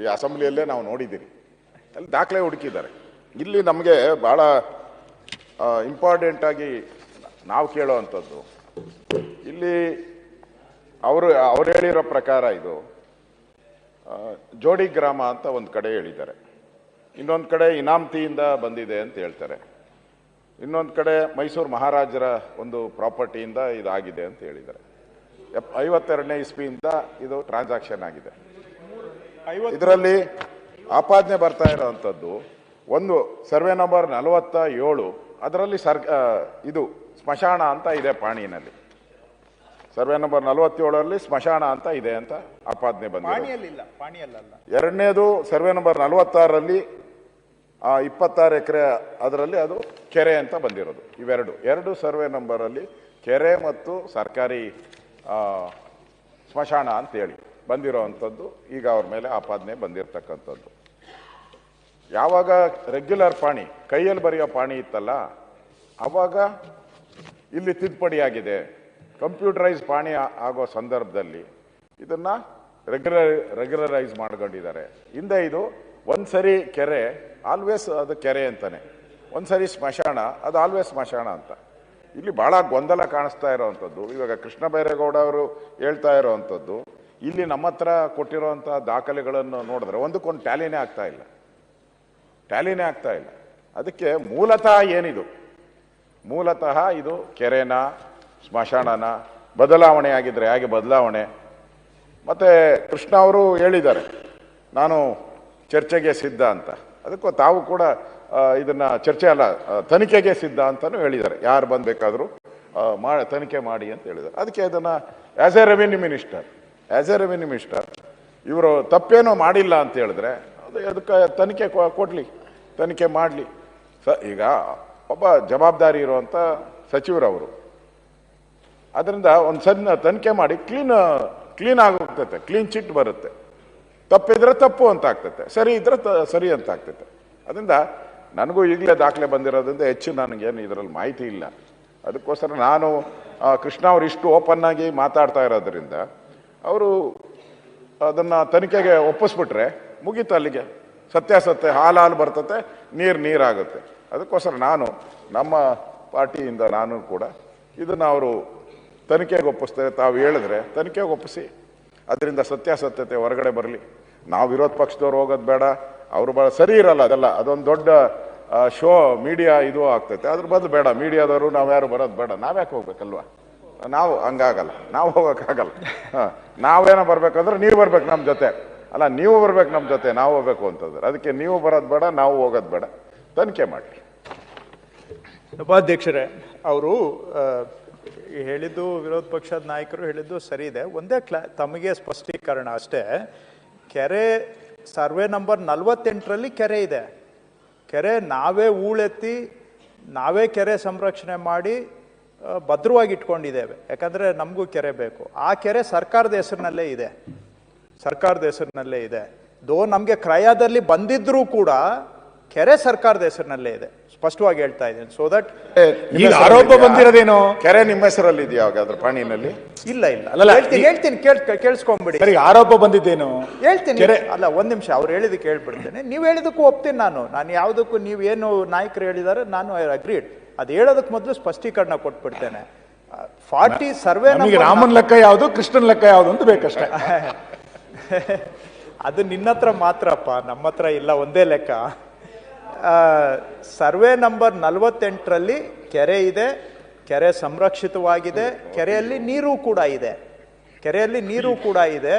ಈ ಅಸೆಂಬ್ಲಿಯಲ್ಲೇ ನಾವು ನೋಡಿದ್ದೀರಿ. ಅಲ್ಲಿ ದಾಖಲೆ ಹುಡುಕಿದ್ದಾರೆ. ಇಲ್ಲಿ ನಮಗೆ ಭಾಳ ಇಂಪಾರ್ಟೆಂಟಾಗಿ ನಾವು ಕೇಳೋ ಅಂಥದ್ದು. ಇಲ್ಲಿ ಅವರು, ಅವ್ರು ಹೇಳಿರೋ ಪ್ರಕಾರ ಇದು ಜೋಡಿ ಗ್ರಾಮ ಅಂತ ಒಂದು ಕಡೆ ಹೇಳಿದ್ದಾರೆ. ಇನ್ನೊಂದು ಕಡೆ ಇನಾಮ್ತಿಯಿಂದ ಬಂದಿದೆ ಅಂತ ಹೇಳ್ತಾರೆ. ಇನ್ನೊಂದು ಕಡೆ ಮೈಸೂರು ಮಹಾರಾಜರ ಒಂದು ಪ್ರಾಪರ್ಟಿಯಿಂದ ಇದಾಗಿದೆ ಅಂತ ಹೇಳಿದ್ದಾರೆ. ಎಪ್- ಐವತ್ತೆರಡನೇ ಇಸ್ವಿಯಿಂದ ಇದು ಟ್ರಾನ್ಸಾಕ್ಷನ್ ಆಗಿದೆ. ಇದರಲ್ಲಿ ಆಪಾದನೆ ಬರ್ತಾ ಇರೋವಂಥದ್ದು ಒಂದು ಸರ್ವೆ ನಂಬರ್ ನಲವತ್ತ ಏಳು ಅದರಲ್ಲಿ ಸರ್ ಇದು ಸ್ಮಶಾನ ಅಂತ ಇದೆ ಪಾಣಿನಲ್ಲಿ ಸರ್ವೆ ನಂಬರ್ ನಲವತ್ತೇಳರಲ್ಲಿ ಸ್ಮಶಾನ ಅಂತ ಇದೆ ಅಂತ ಆಪಾದನೆ ಬಂದಿದೆ ಎರಡನೇದು ಸರ್ವೆ ನಂಬರ್ ನಲವತ್ತಾರರಲ್ಲಿ ಆ ಇಪ್ಪತ್ತಾರು ಎಕರೆ ಅದರಲ್ಲಿ ಅದು ಕೆರೆ ಅಂತ ಬಂದಿರೋದು. ಇವೆರಡು. ಎರಡು ಸರ್ವೆ ನಂಬರಲ್ಲಿ ಕೆರೆ ಮತ್ತು ಸರ್ಕಾರಿ ಸ್ಮಶಾನ ಅಂತೇಳಿ ಬಂದಿರೋ ಅಂಥದ್ದು. ಈಗ ಅವ್ರ ಮೇಲೆ ಆಪಾದನೆ ಬಂದಿರತಕ್ಕಂಥದ್ದು. ಯಾವಾಗ ರೆಗ್ಯುಲರ್ ಪಾಣಿ, ಕೈಯಲ್ಲಿ ಬರೆಯೋ ಪಾಣಿ ಇತ್ತಲ್ಲ, ಅವಾಗ ಇಲ್ಲಿ ತಿದ್ದುಪಡಿ ಆಗಿದೆ. ಕಂಪ್ಯೂಟರೈಸ್ ಪಾಣಿ ಆಗೋ ಸಂದರ್ಭದಲ್ಲಿ ಇದನ್ನು ರೆಗ್ಯುಲರ್ ರೆಗ್ಯುಲರೈಸ್ ಮಾಡ್ಕೊಂಡಿದ್ದಾರೆ. ಹಿಂದೆ ಇದು ಒಂದು ಸರಿ ಕೆರೆ ಆಲ್ವೇಸ್ ಅದು ಕೆರೆ ಅಂತಾನೆ. ಒಂದ್ಸರಿ ಸ್ಮಶಾನ, ಅದು ಆಲ್ವೇಸ್ ಸ್ಮಶಾನ ಅಂತ. ಇಲ್ಲಿ ಭಾಳ ಗೊಂದಲ ಕಾಣಿಸ್ತಾ ಇರೋವಂಥದ್ದು. ಇವಾಗ ಕೃಷ್ಣ ಬೈರೇಗೌಡ ಅವರು ಹೇಳ್ತಾ ಇರೋವಂಥದ್ದು, ಇಲ್ಲಿ ನಮ್ಮ ಹತ್ರ ಕೊಟ್ಟಿರೋವಂಥ ದಾಖಲೆಗಳನ್ನು ನೋಡಿದ್ರೆ ಒಂದಕ್ಕೊಂದು ಟ್ಯಾಲಿನೇ ಆಗ್ತಾ ಇಲ್ಲ. ಟ್ಯಾಲಿನೇ ಆಗ್ತಾ ಇಲ್ಲ. ಅದಕ್ಕೆ ಮೂಲತಃ ಏನಿದು? ಮೂಲತಃ ಇದು ಕೆರೆನ, ಸ್ಮಶಾನನ? ಬದಲಾವಣೆ ಆಗಿದ್ರೆ ಹೇಗೆ ಬದಲಾವಣೆ? ಮತ್ತು ಕೃಷ್ಣ ಅವರು ಹೇಳಿದ್ದಾರೆ, ನಾನು ಚರ್ಚೆಗೆ ಸಿದ್ಧ ಅಂತ. ಅದಕ್ಕೂ ತಾವು ಕೂಡ ಇದನ್ನು ಚರ್ಚೆ ಅಲ್ಲ ತನಿಖೆಗೆ ಸಿದ್ಧ ಅಂತಲೂ ಹೇಳಿದ್ದಾರೆ. ಯಾರು ಬಂದಬೇಕಾದರೂ ಮಾ, ತನಿಖೆ ಮಾಡಿ ಅಂತ ಹೇಳಿದ್ದಾರೆ. ಅದಕ್ಕೆ ಅದನ್ನ as a revenue minister as a revenue minister ಇವರು ತಪ್ಪೇನೋ ಮಾಡಿಲ್ಲ ಅಂತ ಹೇಳಿದ್ರೆ, ಅದು ಅದಕ್ಕೆ ತನಿಖೆ ಕೊಡ್ಲಿ, ತನಿಖೆ ಮಾಡಲಿ. ಸ, ಈಗ ಒಬ್ಬ ಜವಾಬ್ದಾರಿ ಇರುವಂಥ ಸಚಿವರವರು, ಅದರಿಂದ ಒಂದು ಸಣ್ಣ ತನಿಖೆ ಮಾಡಿ ಕ್ಲೀನ್ ಕ್ಲೀನ್ ಆಗೋಗ್ತೈತೆ ಕ್ಲೀನ್ ಚಿಟ್ ಬರುತ್ತೆ. ತಪ್ಪಿದ್ರೆ ತಪ್ಪು ಅಂತ ಆಗ್ತದೆ ಸರಿ ಇದ್ರೆ ಸರಿ ಅಂತ ಆಗ್ತೈತೆ ಅದರಿಂದ ನನಗೂ ಈಗಲೇ ದಾಖಲೆ ಬಂದಿರೋದ್ರಿಂದ ಹೆಚ್ಚು ನನಗೇನು ಇದರಲ್ಲಿ ಮಾಹಿತಿ ಇಲ್ಲ. ಅದಕ್ಕೋಸ್ಕರ ನಾನು ಕೃಷ್ಣ ಅವರು ಇಷ್ಟು ಓಪನ್ ಆಗಿ ಮಾತಾಡ್ತಾ ಇರೋದ್ರಿಂದ ಅವರು ಅದನ್ನು ತನಿಖೆಗೆ ಒಪ್ಪಿಸ್ಬಿಟ್ರೆ ಮುಗೀತು ಅಲ್ಲಿಗೆ. ಸತ್ಯ, ಹಾಲು ಹಾಲು ಬರ್ತತೆ, ನೀರು ನೀರಾಗುತ್ತೆ. ಅದಕ್ಕೋಸ್ಕರ ನಾನು, ನಮ್ಮ ಪಾರ್ಟಿಯಿಂದ ನಾನು ಕೂಡ ಇದನ್ನು ಅವರು ತನಿಖೆಗೆ ಒಪ್ಪಿಸ್ತಾರೆ. ತಾವು ಹೇಳಿದ್ರೆ ತನಿಖೆಗೆ ಒಪ್ಪಿಸಿ. ಅದರಿಂದ ಸತ್ಯಾಸತ್ಯತೆ ಹೊರಗಡೆ ಬರಲಿ. ನಾವು ವಿರೋಧ ಪಕ್ಷದವ್ರು ಹೋಗೋದು ಬೇಡ. ಅವರು ಭಾಳ ಸರಿ ಇರಲ್ಲ ಅದೆಲ್ಲ. ಅದೊಂದು ದೊಡ್ಡ ಶೋ ಮೀಡಿಯಾ ಇದು ಆಗ್ತೈತೆ. ಅದ್ರ ಬದಲು ಬೇಡ. ಮೀಡಿಯಾದವರು ನಾವು ಯಾರು ಬರೋದು ಬೇಡ. ನಾವ್ಯಾಕೆ ಹೋಗ್ಬೇಕಲ್ವಾ? ನಾವು ಹಂಗಾಗಲ್ಲ. ನಾವು ಹೋಗೋಕ್ಕಾಗಲ್ಲ ಹಾಂ. ನಾವೇನೋ ಬರಬೇಕಂದ್ರೆ ನೀವು ಬರ್ಬೇಕು ನಮ್ಮ ಜೊತೆ. ಅಲ್ಲ, ನೀವು ಬರ್ಬೇಕು ನಮ್ಮ ಜೊತೆ. ನಾವು ಹೋಗ್ಬೇಕು ಅಂತಂದ್ರೆ. ಅದಕ್ಕೆ ನೀವು ಬರೋದು ಬೇಡ, ನಾವು ಹೋಗೋದು ಬೇಡ. ತನಿಖೆ ಮಾಡಿ ಸಭಾಧ್ಯಕ್ಷರೇ, ಅವರು ಹೇಳಿದ್ದು ವಿರೋಧ ಪಕ್ಷದ ನಾಯಕರು ಹೇಳಿದ್ದು ಸರಿ ಇದೆ. ಒಂದೇ ಕ್ಲಾ, ತಮಗೆ ಸ್ಪಷ್ಟೀಕರಣ ಅಷ್ಟೇ. ಕೆರೆ, ಸರ್ವೆ ನಂಬರ್ ನಲವತ್ತೆಂಟರಲ್ಲಿ ಕೆರೆ ಇದೆ. ಕೆರೆ ನಾವೇ ಊಳೆತ್ತಿ ನಾವೇ ಕೆರೆ ಸಂರಕ್ಷಣೆ ಮಾಡಿ ಭದ್ರವಾಗಿ ಇಟ್ಕೊಂಡಿದ್ದೇವೆ ಯಾಕಂದರೆ ನಮಗೂ ಕೆರೆ ಬೇಕು. ಆ ಕೆರೆ ಸರ್ಕಾರದ ಹೆಸರಿನಲ್ಲೇ ಇದೆ. ಸರ್ಕಾರದ ಹೆಸರಿನಲ್ಲೇ ಇದೆ. ದೋ ನಮಗೆ ಕ್ರಯದಲ್ಲಿ ಬಂದಿದ್ದರೂ ಕೂಡ ಕೆರೆ ಸರ್ಕಾರದ ಹೆಸರಿನಲ್ಲೇ ಇದೆ. ಸ್ಪಷ್ಟವಾಗಿ ಹೇಳ್ತಾ ಇದ್ದೀನಿ. ಸೊ ದಟ್ ಈಗ ಆರೋಪ ಬಂದಿರೋದೇನು? ಕೆರೆ ನಿಮ್ಮ ಹೆಸರಲ್ಲಿ ಇದೆಯಾ ಅದ್ರ ಪಾಣಿನಲ್ಲಿ? ಇಲ್ಲ ಇಲ್ಲ. ಅಲ್ಲ ಹೇಳ್ತೀನಿ ಹೇಳ್ತೀನಿ ಕೇಳ್ ಕೇಳಿಸ್ಕೊಂಬಿಡಿ. ಸರಿ ಆರೋಪ ಬಂದಿದ್ದೇನು? ಹೇಳ್ತೀನಿ ಕೆರೆ- ಅಲ್ಲ ಒಂದ್ ನಿಮಿಷ ಅವ್ರು ಹೇಳಿದಕ್ಕೆ ಹೇಳ್ಬಿಡ್ತೇನೆ ನೀವು ಹೇಳಿದಕ್ಕೂ ಒಪ್ತೀನಿ ನಾನು. ನಾನು ಯಾವುದಕ್ಕೂ ನೀವು ಏನು ನಾಯಕರು ಹೇಳಿದಾರೆ ನಾನು ಅಗ್ರೀಡ್. ಅದು ಹೇಳೋದಕ್ಕೆ ಮೊದಲು ಸ್ಪಷ್ಟೀಕರಣ ಕೊಟ್ಬಿಡ್ತೇನೆ. ಫಾರ್ಟಿ ಸರ್ವೆ ನಮಗೆ ರಾಮನ್ ಲೆಕ್ಕ ಯಾವುದು ಕೃಷ್ಣನ್ ಲೆಕ್ಕ ಯಾವುದು ಅಂತ ಬೇಕಷ್ಟೇ. ಅದು ನಿನ್ನತ್ರ ಮಾತ್ರಪ್ಪ ನಮ್ಮ ಹತ್ರ ಇಲ್ಲ ಒಂದೇ ಲೆಕ್ಕ. ಸರ್ವೆ ನಂಬರ್ ನಲವತ್ತೆಂಟರಲ್ಲಿ ಕೆರೆ ಇದೆ, ಕೆರೆ ಸಂರಕ್ಷಿತವಾಗಿದೆ, ಕೆರೆಯಲ್ಲಿ ನೀರು ಕೂಡ ಇದೆ. ಕೆರೆಯಲ್ಲಿ ನೀರು ಕೂಡ ಇದೆ.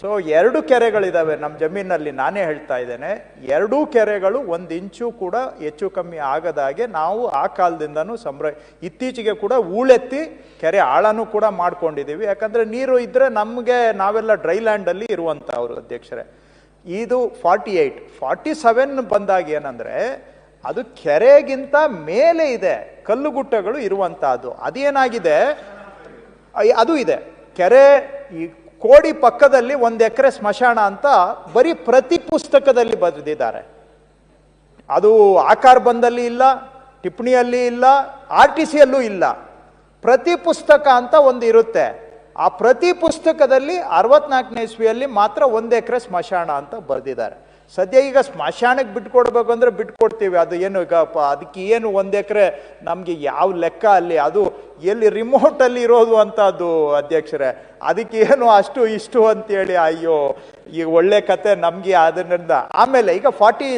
ಸೊ ಎರಡು ಕೆರೆಗಳಿದ್ದಾವೆ ನಮ್ಮ ಜಮೀನಲ್ಲಿ, ನಾನೇ ಹೇಳ್ತಾ ಇದ್ದೇನೆ. ಎರಡೂ ಕೆರೆಗಳು ಒಂದು ಇಂಚು ಕೂಡ ಹೆಚ್ಚು ಕಮ್ಮಿ ಆಗದಾಗೆ ನಾವು ಆ ಕಾಲದಿಂದನೂ ಸಂರ, ಇತ್ತೀಚೆಗೆ ಕೂಡ ಊಳೆತ್ತಿ ಕೆರೆ ಆಳನೂ ಕೂಡ ಮಾಡ್ಕೊಂಡಿದ್ದೀವಿ. ಯಾಕಂದರೆ ನೀರು ಇದ್ದರೆ ನಮಗೆ ನಾವೆಲ್ಲ ಡ್ರೈ ಲ್ಯಾಂಡಲ್ಲಿ ಇರುವಂಥವ್ರು ಅಧ್ಯಕ್ಷರೇ. ಇದು ಫಾರ್ಟಿ ಏಯ್ಟ್ ಫಾರ್ಟಿ ಸೆವೆನ್ ಬಂದಾಗ ಏನಂದ್ರೆ, ಅದು ಕೆರೆಗಿಂತ ಮೇಲೆ ಇದೆ ಕಲ್ಲುಗುಟ್ಟಗಳು ಇರುವಂತಹದ್ದು. ಅದೇನಾಗಿದೆ? ಅದು ಇದೆ. ಕೆರೆ ಈ ಕೋಡಿ ಪಕ್ಕದಲ್ಲಿ ಒಂದು ಎಕರೆ ಸ್ಮಶಾನ ಅಂತ ಬರೀ ಪ್ರತಿ ಪುಸ್ತಕದಲ್ಲಿ ಬರೆದಿದ್ದಾರೆ. ಅದು ಆಕಾರ ಬಂದಲ್ಲಿ ಇಲ್ಲ, ಟಿಪ್ಪಣಿಯಲ್ಲಿ ಇಲ್ಲ, ಆರ್ ಟಿ ಸಿಯಲ್ಲೂ ಇಲ್ಲ. ಪ್ರತಿ ಪುಸ್ತಕ ಅಂತ ಒಂದು ಇರುತ್ತೆ ಆ ಪ್ರತಿ ಪುಸ್ತಕದಲ್ಲಿ ಅರವತ್ನಾಲ್ಕನೇ ಇಸ್ವಿಯಲ್ಲಿ ಮಾತ್ರ ಒಂದು ಎಕರೆ ಸ್ಮಶಾನ ಅಂತ ಬರೆದಿದ್ದಾರೆ. ಸದ್ಯ ಈಗ ಸ್ಮಶಾನಕ್ಕೆ ಬಿಟ್ಕೊಡ್ಬೇಕು ಅಂದರೆ ಬಿಟ್ಕೊಡ್ತೀವಿ. ಅದು ಏನು ಈಗ ಅದಕ್ಕೆ ಏನು ಒಂದು ಎಕರೆ ನಮಗೆ ಯಾವ ಲೆಕ್ಕ ಅಲ್ಲಿ ಅದು ಎಲ್ಲಿ ರಿಮೋಟಲ್ಲಿ ಇರೋದು ಅಂತ ಅದು ಅಧ್ಯಕ್ಷರೇ. ಅದಕ್ಕೆ ಏನು ಅಷ್ಟು ಇಷ್ಟು ಅಂತೇಳಿ ಅಯ್ಯೋ ಈಗ ಒಳ್ಳೆ ಕತೆ ನಮಗೆ ಅದರಿಂದ ಆಮೇಲೆ ಈಗ ಫಾರ್ಟಿ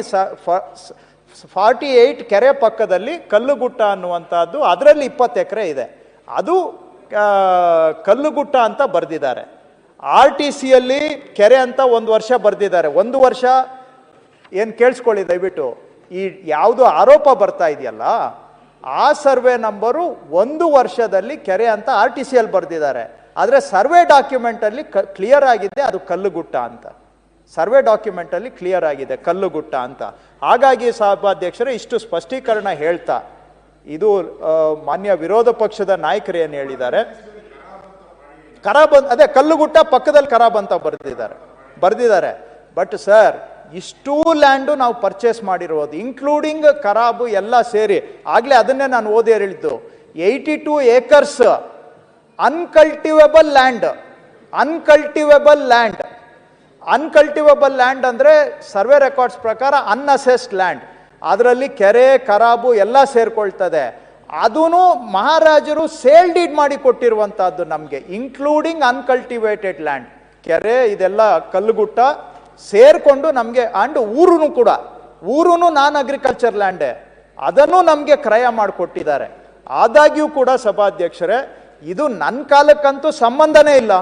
ಫಾರ್ಟಿ ಏಯ್ಟ್ ಕೆರೆ ಪಕ್ಕದಲ್ಲಿ ಕಲ್ಲುಗುಟ್ಟ ಅನ್ನುವಂಥದ್ದು ಅದರಲ್ಲಿ ಇಪ್ಪತ್ತು ಎಕರೆ ಇದೆ. ಅದು ಕಲ್ಲುಗುಟ್ಟ ಅಂತ ಬರೆದಿದ್ದಾರೆ. ಆರ್ ಟಿ ಸಿಯಲ್ಲಿ ಕೆರೆ ಅಂತ ಒಂದು ವರ್ಷ ಬರೆದಿದ್ದಾರೆ. ಒಂದು ವರ್ಷ ಏನು ಕೇಳಿಸ್ಕೊಳ್ಳಿ ದಯವಿಟ್ಟು. ಈ ಯಾವುದು ಆರೋಪ ಬರ್ತಾ ಇದೆಯಲ್ಲ, ಆ ಸರ್ವೆ ನಂಬರು ಒಂದು ವರ್ಷದಲ್ಲಿ ಕೆರೆ ಅಂತ ಆರ್ ಟಿ ಸಿಯಲ್ಲಿ ಬರೆದಿದ್ದಾರೆ. ಆದರೆ ಸರ್ವೆ ಡಾಕ್ಯುಮೆಂಟಲ್ಲಿ ಕ ಕ್ಲಿಯರ್ ಆಗಿದೆ ಅದು ಕಲ್ಲುಗುಟ್ಟ ಅಂತ. ಸರ್ವೆ ಡಾಕ್ಯುಮೆಂಟಲ್ಲಿ ಕ್ಲಿಯರ್ ಆಗಿದೆ ಕಲ್ಲುಗುಟ್ಟ ಅಂತ. ಹಾಗಾಗಿ ಸಭಾಧ್ಯಕ್ಷರೇ ಇಷ್ಟು ಸ್ಪಷ್ಟೀಕರಣ ಹೇಳ್ತಾ ಇದು ಮಾನ್ಯ ವಿರೋಧ ಪಕ್ಷದ ನಾಯಕರು ಏನು ಹೇಳಿದ್ದಾರೆ? ಅಂತ ಅದೇ ಕಲ್ಲುಗುಟ್ಟ ಪಕ್ಕದಲ್ಲಿ ಕರಾಬ್ ಅಂತ ಬರೆದಿದ್ದಾರೆ ಬರೆದಿದ್ದಾರೆ. ಬಟ್ ಸರ್ ಇಷ್ಟೂ ಲ್ಯಾಂಡು ನಾವು ಪರ್ಚೇಸ್ ಮಾಡಿರೋದು ಇನ್ಕ್ಲೂಡಿಂಗ್ ಖರಾಬು ಎಲ್ಲ ಸೇರಿ. ಆಗ್ಲೇ ಅದನ್ನೇ ನಾನು ಓದಿ ಹೇಳಿದ್ದು. Eighty two acres uncultivable land uncultivable land uncultivable land ಅಂದ್ರೆ ಸರ್ವೆ ರೆಕಾರ್ಡ್ಸ್ ಪ್ರಕಾರ ಅನ್ಅಸೆಸ್ಡ್ ಲ್ಯಾಂಡ್ ಅದರಲ್ಲಿ ಕೆರೆ, ಕರಾಬು ಎಲ್ಲ ಸೇರ್ಕೊಳ್ತದೆ. ಅದೂ ಮಹಾರಾಜರು ಸೇಲ್ ಡೀಡ್ ಮಾಡಿ ಕೊಟ್ಟಿರುವಂತಹದ್ದು ನಮಗೆ ಇನ್ಕ್ಲೂಡಿಂಗ್ ಅನ್ಕಲ್ಟಿವೇಟೆಡ್ ಲ್ಯಾಂಡ್ ಕೆರೆ, ಇದೆಲ್ಲ ಕಲ್ಲುಗುಟ್ಟ ಸೇರ್ಕೊಂಡು ನಮಗೆ ಅಂಡ್ ಊರೂ ಕೂಡ. ಊರೂ ನಾನ್ ಅಗ್ರಿಕಲ್ಚರ್ ಲ್ಯಾಂಡೇ ಅದನ್ನು ನಮಗೆ ಕ್ರಯ ಮಾಡಿಕೊಟ್ಟಿದ್ದಾರೆ. ಆದಾಗ್ಯೂ ಕೂಡ ಸಭಾಧ್ಯಕ್ಷರೇ, ಇದು ನನ್ನ ಕಾಲಕ್ಕಂತೂ ಸಂಬಂಧನೇ ಇಲ್ಲ.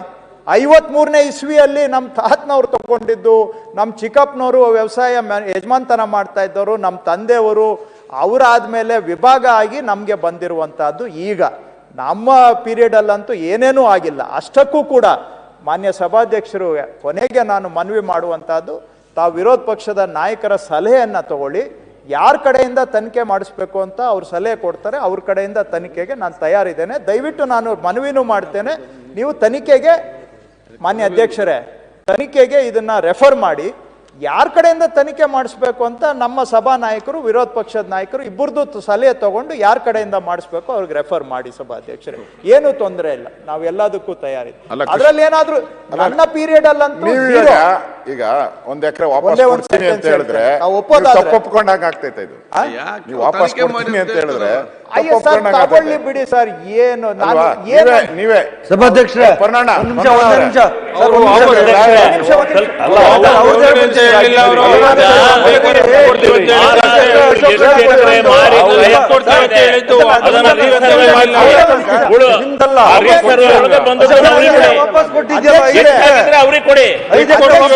ಐವತ್ಮೂರನೇ ಇಸ್ವಿಯಲ್ಲಿ ನಮ್ಮ ತಾತನವ್ರು ತಗೊಂಡಿದ್ದು, ನಮ್ಮ ಚಿಕ್ಕಪ್ಪನವರು ವ್ಯವಸಾಯ ಯಜಮಾನ್ತನ ಮಾಡ್ತಾ ಇದ್ದವರು, ನಮ್ಮ ತಂದೆಯವರು, ಅವರಾದ್ಮೇಲೆ ವಿಭಾಗ ಆಗಿ ನಮಗೆ ಬಂದಿರುವಂತಹದ್ದು ಈಗ. ನಮ್ಮ ಪೀರಿಯಡಲ್ಲಂತೂ ಏನೇನೂ ಆಗಿಲ್ಲ. ಅಷ್ಟಕ್ಕೂ ಕೂಡ ಮಾನ್ಯ ಸಭಾಧ್ಯಕ್ಷರು ಕೊನೆಗೆ ನಾನು ಮನವಿ ಮಾಡುವಂತಹದ್ದು, ತಾವು ವಿರೋಧ ಪಕ್ಷದ ನಾಯಕರ ಸಲಹೆಯನ್ನು ತಗೊಳ್ಳಿ. ಯಾರ ಕಡೆಯಿಂದ ತನಿಖೆ ಮಾಡಿಸ್ಬೇಕು ಅಂತ ಅವ್ರು ಸಲಹೆ ಕೊಡ್ತಾರೆ, ಅವ್ರ ಕಡೆಯಿಂದ ತನಿಖೆಗೆ ನಾನು ತಯಾರಿದ್ದೇನೆ. ದಯವಿಟ್ಟು ನಾನು ಮನವಿನೂ ಮಾಡ್ತೇನೆ. ನೀವು ತನಿಖೆಗೆ ಮಾನ್ಯ ಅಧ್ಯಕ್ಷರೇ ತನಿಖೆಗೆ ಇದನ್ನ ರೆಫರ್ ಮಾಡಿ ಯಾರ ಕಡೆಯಿಂದ ತನಿಖೆ ಮಾಡಿಸ್ಬೇಕು ಅಂತ ನಮ್ಮ ಸಭಾ ನಾಯಕರು ವಿರೋಧ ಪಕ್ಷದ ನಾಯಕರು ಇಬ್ಬರದು ಸಲಹೆ ತಗೊಂಡು ಯಾರ ಕಡೆಯಿಂದ ಮಾಡಿಸ್ಬೇಕು ಅವ್ರಿಗೆ ರೆಫರ್ ಮಾಡಿ ಸಭಾಧ್ಯಕ್ಷರೇ ಏನು ತೊಂದರೆ ಇಲ್ಲ. ನಾವು ಎಲ್ಲದಕ್ಕೂ ತಯಾರಿದ್ವಿ ಅಲ್ಲ, ಕೃಷ್ಣ- ಅದ್ರಲ್ಲಿ ಏನಾದ್ರೂ ನನ್ನ ಪೀರಿಯಡ್ ಅಲ್ಲಂತೂ. ಈಗ ಒಂದ್ ಎಕರೆ ವಾಪಸ್ ಒಂದೇ ಒಂದ್ ಕೊಡ್ತೀನಿ ಅಂತ sentence ಹೇಳಿದ್ರೆ. ನಾವು ಒಪ್ಪೋದಾದ್ರೆ- ಒಪ್ಕೊಂಡಾಗ ಆಗ್ತೈತೆ ಇದು ನೀವು ವಾಪಸ್ ಕೊಡ್ತೀನಿ ಅಂತ ಹೇಳಿದ್ರೆ ಅಯ್ಯೋ ಸರ್ ಒಪ್ಕೊಂಡಾಗ ತಗೊಳ್ಳಿ ಆಗ್ತೈತೆ. ಬಿಡಿ ಸರ್ ಏನು ನಾನು ಅಲ್ವಾ? ಏನು ನೀವೇ ನೀವೇ ಸಭಾಧ್ಯಕ್ಷರೇ ಪರ್ಣಣ್ಣ, ಒಂದ್ ನಿಮಿಷ ಪರ್ಣಣ್ಣ ಒಂದೇ ನಿಮಿಷ ಸರ್ ಒಂದ್ ನಿಮಿಷ ಅವ್ರು ಬೇಕಾದ್ರೆ. ಅವ್ರು ನಿಮಿಷ, ಒಂದ್ ನಿಮಿಷ. ಅಲ್ಲ, ಅವ್ರು- ಅವ್ರು ಹೇಳ್ಬಿಟ್ಟು ಹೇಳಿಲ್ಲ ಅವರು. ನಿಮ್ದಲ್ಲ. ವಾಪಸ್ ವಾಪಸ್ ಕೊಟ್ಟಿದ್ಯಲ್ಲ ಅಧ್ಯಕ್ಷರೇ, ಅವ್ರಿಗೆ ಕೊಡಿ ಐದು ಕೊಡಿ ವಾಪಸ್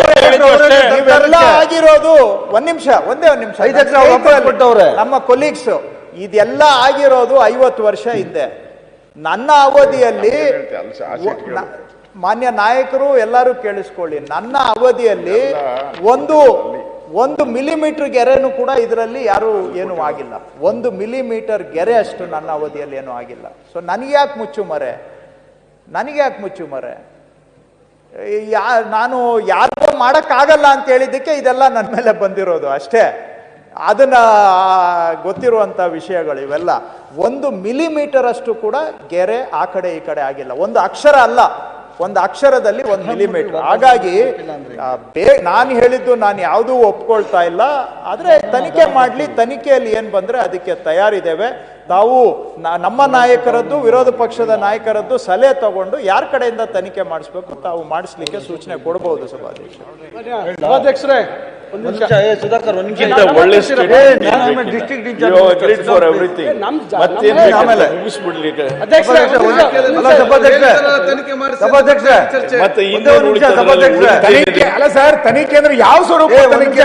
ಆಗಿರೋದು ಒಂದ್ ನಿಮಿಷ ಒಂದೇ ಒಂದ್ ನಿಮಿಷ. ನಮ್ಮ ಕೊಲೀಗ್ಸ್ ಇದೆಲ್ಲ ಆಗಿರೋದು ಐವತ್ತು ವರ್ಷ ಹಿಂದೆ ನನ್ನ ಅವಧಿಯಲ್ಲಿ ಮಾನ್ಯ ನಾಯಕರು ಎಲ್ಲರೂ ಕೇಳಿಸ್ಕೊಳ್ಳಿ. ನನ್ನ ಅವಧಿಯಲ್ಲಿ ಒಂದು ಒಂದು ಮಿಲಿಮೀಟರ್ ಗೆರೆನೂ ಕೂಡ ಇದರಲ್ಲಿ ಯಾರು ಏನು ಆಗಿಲ್ಲ. ಒಂದು ಮಿಲಿಮೀಟರ್ ಗೆರೆ ಅಷ್ಟು ನನ್ನ ಅವಧಿಯಲ್ಲಿ ಏನೂ ಆಗಿಲ್ಲ. ಸೊ ನನಗೆ ಯಾಕೆ ಮುಚ್ಚು ಮರೆ ನನಗೆ ಯಾಕೆ ಮುಚ್ಚು ಮರೆ ಯಾ ನಾನು ಯಾರಿಗೂ ಮಾಡೋಕ್ಕಾಗಲ್ಲ ಅಂತ ಹೇಳಿದ್ದಕ್ಕೆ ಇದೆಲ್ಲ ನನ್ನ ಮೇಲೆ ಬಂದಿರೋದು ಅಷ್ಟೇ. ಅದನ್ನ ಗೊತ್ತಿರುವಂಥ ವಿಷಯಗಳು ಇವೆಲ್ಲ. ಒಂದು ಮಿಲಿಮೀಟರ್ ಅಷ್ಟು ಕೂಡ ಗೆರೆ ಆ ಕಡೆ ಈ ಕಡೆ ಆಗಿಲ್ಲ. ಒಂದು ಅಕ್ಷರ ಅಲ್ಲ. ಒಂದು ಅಕ್ಷರದಲ್ಲಿ ಒಂದು ಮಿಲಿಮೀಟರ್. ಹಾಗಾಗಿ ಬೇ ನಾನು ಹೇಳಿದ್ದು ನಾನು ಯಾವುದೂ ಒಪ್ಕೊಳ್ತಾ ಇಲ್ಲ. ಆದರೆ ತನಿಖೆ ಮಾಡಲಿ ತನಿಖೆಯಲ್ಲಿ ಏನು ಬಂದರೆ ಅದಕ್ಕೆ ತಯಾರಿದ್ದೇವೆ. ತಾವು ನಮ್ಮ ನಾಯಕರದ್ದು, ವಿರೋಧ ಪಕ್ಷದ ನಾಯಕರದ್ದು ಸಲಹೆ ತಗೊಂಡು ಯಾರ ಕಡೆಯಿಂದ ತನಿಖೆ ಮಾಡಿಸ್ಬೇಕು ತಾವು ಮಾಡಿಸ್ಲಿಕ್ಕೆ ಸೂಚನೆ ಕೊಡಬಹುದು ಸಭಾಧ್ಯಕ್ಷ ಸಭಾಧ್ಯಕ್ಷರೇ ಒಳ್ಳೆ. ಅಲ್ಲ, ಸರ್. ತನಿಖೆ ಅಂದ್ರೆ ಯಾವ ಸ್ವರೂಪ ತನಿಖೆ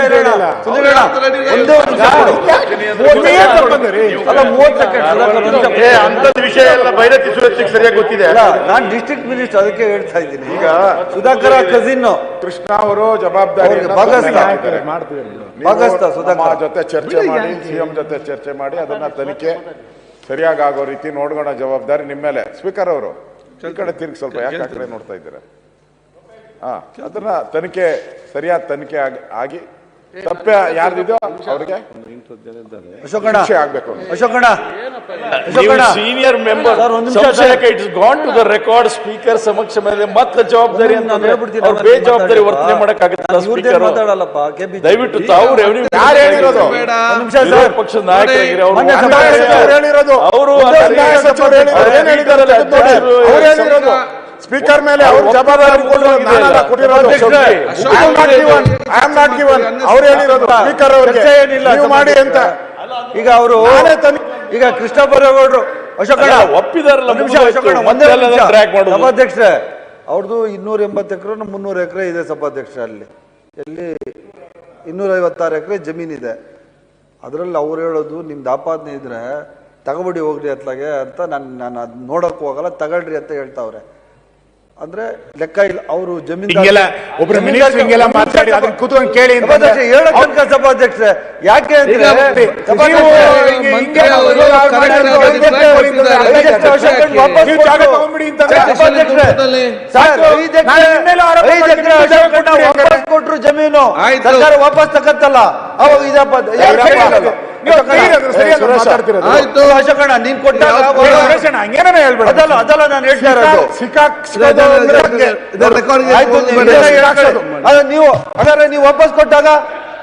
ಅಂತದ್ ವಿಷಯ ಎಲ್ಲ ಬೈರತಿ ಸುರಕ್ಷಿಗೆ ಸರಿಯಾಗಿ ಗೊತ್ತಿದೆ. ನಾನು ನಾನ್ ಡಿಸ್ಟ್ರಿಕ್ಟ್ ಮಿನಿಸ್ಟರ್ ಅದಕ್ಕೆ ಹೇಳ್ತಾ ಇದ್ದೀನಿ. ಈಗ ಸುಧಾಕರ ಕಸಿನ್ ಕೃಷ್ಣ ಅವರು ಜವಾಬ್ದಾರಿ ಭಾಗಸ್ಥ ಸುಧಾಕರ್. ನಮ್ಮ ಜೊತೆ ಚರ್ಚೆ ಮಾಡಿ ಸಿಎಂ ಜೊತೆ ಚರ್ಚೆ ಮಾಡಿ ಅದನ್ನ ತನಿಖೆ ಸರಿಯಾಗಿ ಆಗೋ ರೀತಿ ನೋಡ್ಕೊಳೋ ಜವಾಬ್ದಾರಿ ನಿಮ್ಮ ಮೇಲೆ. ಸ್ಪೀಕರ್ ಅವರು ಈ ಕಡೆ ತಿರುಗಿ ಸ್ವಲ್ಪ ಯಾಕೆ ಆ ಕಡೆ ನೋಡ್ತಾ ಇದ್ದೀರಾ? ಹಾ ಅದನ್ನ ತನಿಖೆ ಸರಿಯಾದ ತನಿಖೆ ಆಗಿ- ಆಗಿ ತಪ್ಪೆ ಯಾರ್ದಿದೆಯೋ ಅವ್ರಿಗೆ ಅಶೋಕಣ್ಣ ಆಗ್ಬೇಕು. ಅಶೋಕಣ್ಣ ಸೀನಿಯರ್ ಮೆಂಬರ್ ಸರ್, ಒಂದ್ ನಿಮಿಷ ಸಂಶಯಕ್ಕೆ it's gone to the record speaker ಸಮಕ್ಷ ಮೇಲೆ ಮತ್ತೆ ಜವಾಬ್ದಾರಿ ಅಂತ ಹೇಳ್ಬಿಡ್ತೀನಿ ಅವ್ರು ಬೇಜವಾಬ್ದಾರಿ ವರ್ತನೆ ಮಾಡಕ್ಕಾಗತ್ತ ನಾನು ಸ್ಪೀಕರ್ ದಯವಿಟ್ಟು ತಾವು ರೆವಿನ್ಯೂ ಯಾರು ಹೇಳಿರೋದು? ಪಕ್ಷದ ನಾಯಕರಾಗಿರಿ ಅವರು ಹೇಳಿರೋದು. ಅವರು ಕಂದಾಯ ಸ್ಪೀಕರ್ ಮೇಲೆ ಅವ್ರು ಜವಾಬ್ದಾರಿ ನಾನಲ್ಲ ಕೊಟ್ಟಿರೋದು. ಐ ಆಮ್ ನಾಟ್ ಗಿವನ್ ಅವ್ರು ಹೇಳಿರೋದು ಸ್ಪೀಕರ್ ಅವ್ರಿಗೆ ನೀವು ಮಾಡಿ ಅಂತ. ಈಗ ಅವರು ಈಗ ಕೃಷ್ಣ ಅಶೋಕ ಒಪ್ಪಿದಾರಲ್ಲ, ಒಂದ್. ಸಭಾಧ್ಯಕ್ಷರೇ ಅವ್ರದ್ದು ಇನ್ನೂರ ಎಂಬತ್ತು ಎಕರೆ ಮುನ್ನೂರು ಎಕರೆ ಇದೆ ಸಭಾಧ್ಯಕ್ಷ ಅಲ್ಲಿ. ಎಲ್ಲಿ ಇನ್ನೂರೈವತ್ತಾರು ಎಕರೆ ಜಮೀನಿದೆ ಅದರಲ್ಲಿ ಅವ್ರು ಹೇಳೋದು ನಿಮ್ದು ಆಪಾದನೆ ಇದ್ರೆ ತಗೊಬಿಡಿ ಹೋಗ್ರಿ ಅತ್ಲಾಗೆ ಅಂತ ನಾನು ನಾನು ಅದು ನೋಡಕ್ ಹೋಗಲ್ಲ ತಗೊಳ್ರಿ ಅಂತ ಹೇಳ್ತಾವ್ರೆ. ಅಂದ್ರೆ ಲೆಕ್ಕ ಇಲ್ಲ ಅವರು ಜಮೀನ್ ಹಿಂಗೆಲ್ಲ ಒಬ್ರು ಮಿನಿಸ್ಟರ್ ಹಿಂಗೆಲ್ಲ ಮಾತಾಡಿ ಅದನ್ನ ಕೂತ್ಕೊಂಡು ಕೇಳಿ ಸಭಾಧ್ಯಕ್ಷ ಯಾಕೆ ಕೊಟ್ರಿ ಜಮೀನು. ಸರ್ಕಾರ ವಾಪಸ್ ತಗತ್ತಲ್ಲ ಅವಾಗ ಇದಪ್ಪ ಆಯ್ತು ಇದು ಅಶೋಕಣ್ಣ ನೀನ್ ಕೊಟ್ಟಾಗ ಅದಲ್ಲ ಅದಲ್ಲ ನಾನು ಹೇಳ್ತಾ ಇರೋದು ನೀವು ಹಾಗಾದ್ರೆ ನೀವು ವಾಪಸ್ ಕೊಟ್ಟಾಗ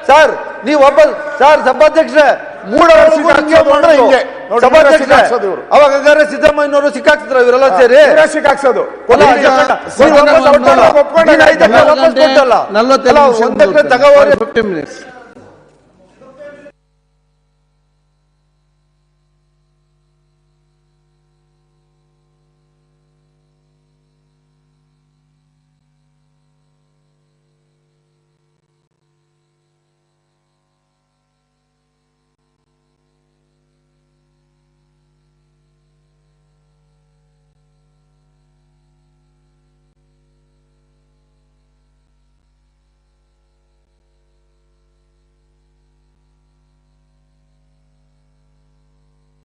ಸರ್ ನೀವು ವಾಪಸ್ ಸರ್ ಸಭಾಧ್ಯಕ್ಷರೇ. ಅವಾಗ ಸಿದ್ದರಾಮಯ್ಯನವರು ಸಿಕ್ಕಾಕ್ತಿದ್ರ ಇವರೆಲ್ಲ ಸೇರಿ ಸಿಕ್ಕಾಕ್ಸೋದು ಅಲ್ಲ, ಅಶೋಕಣ್ಣ,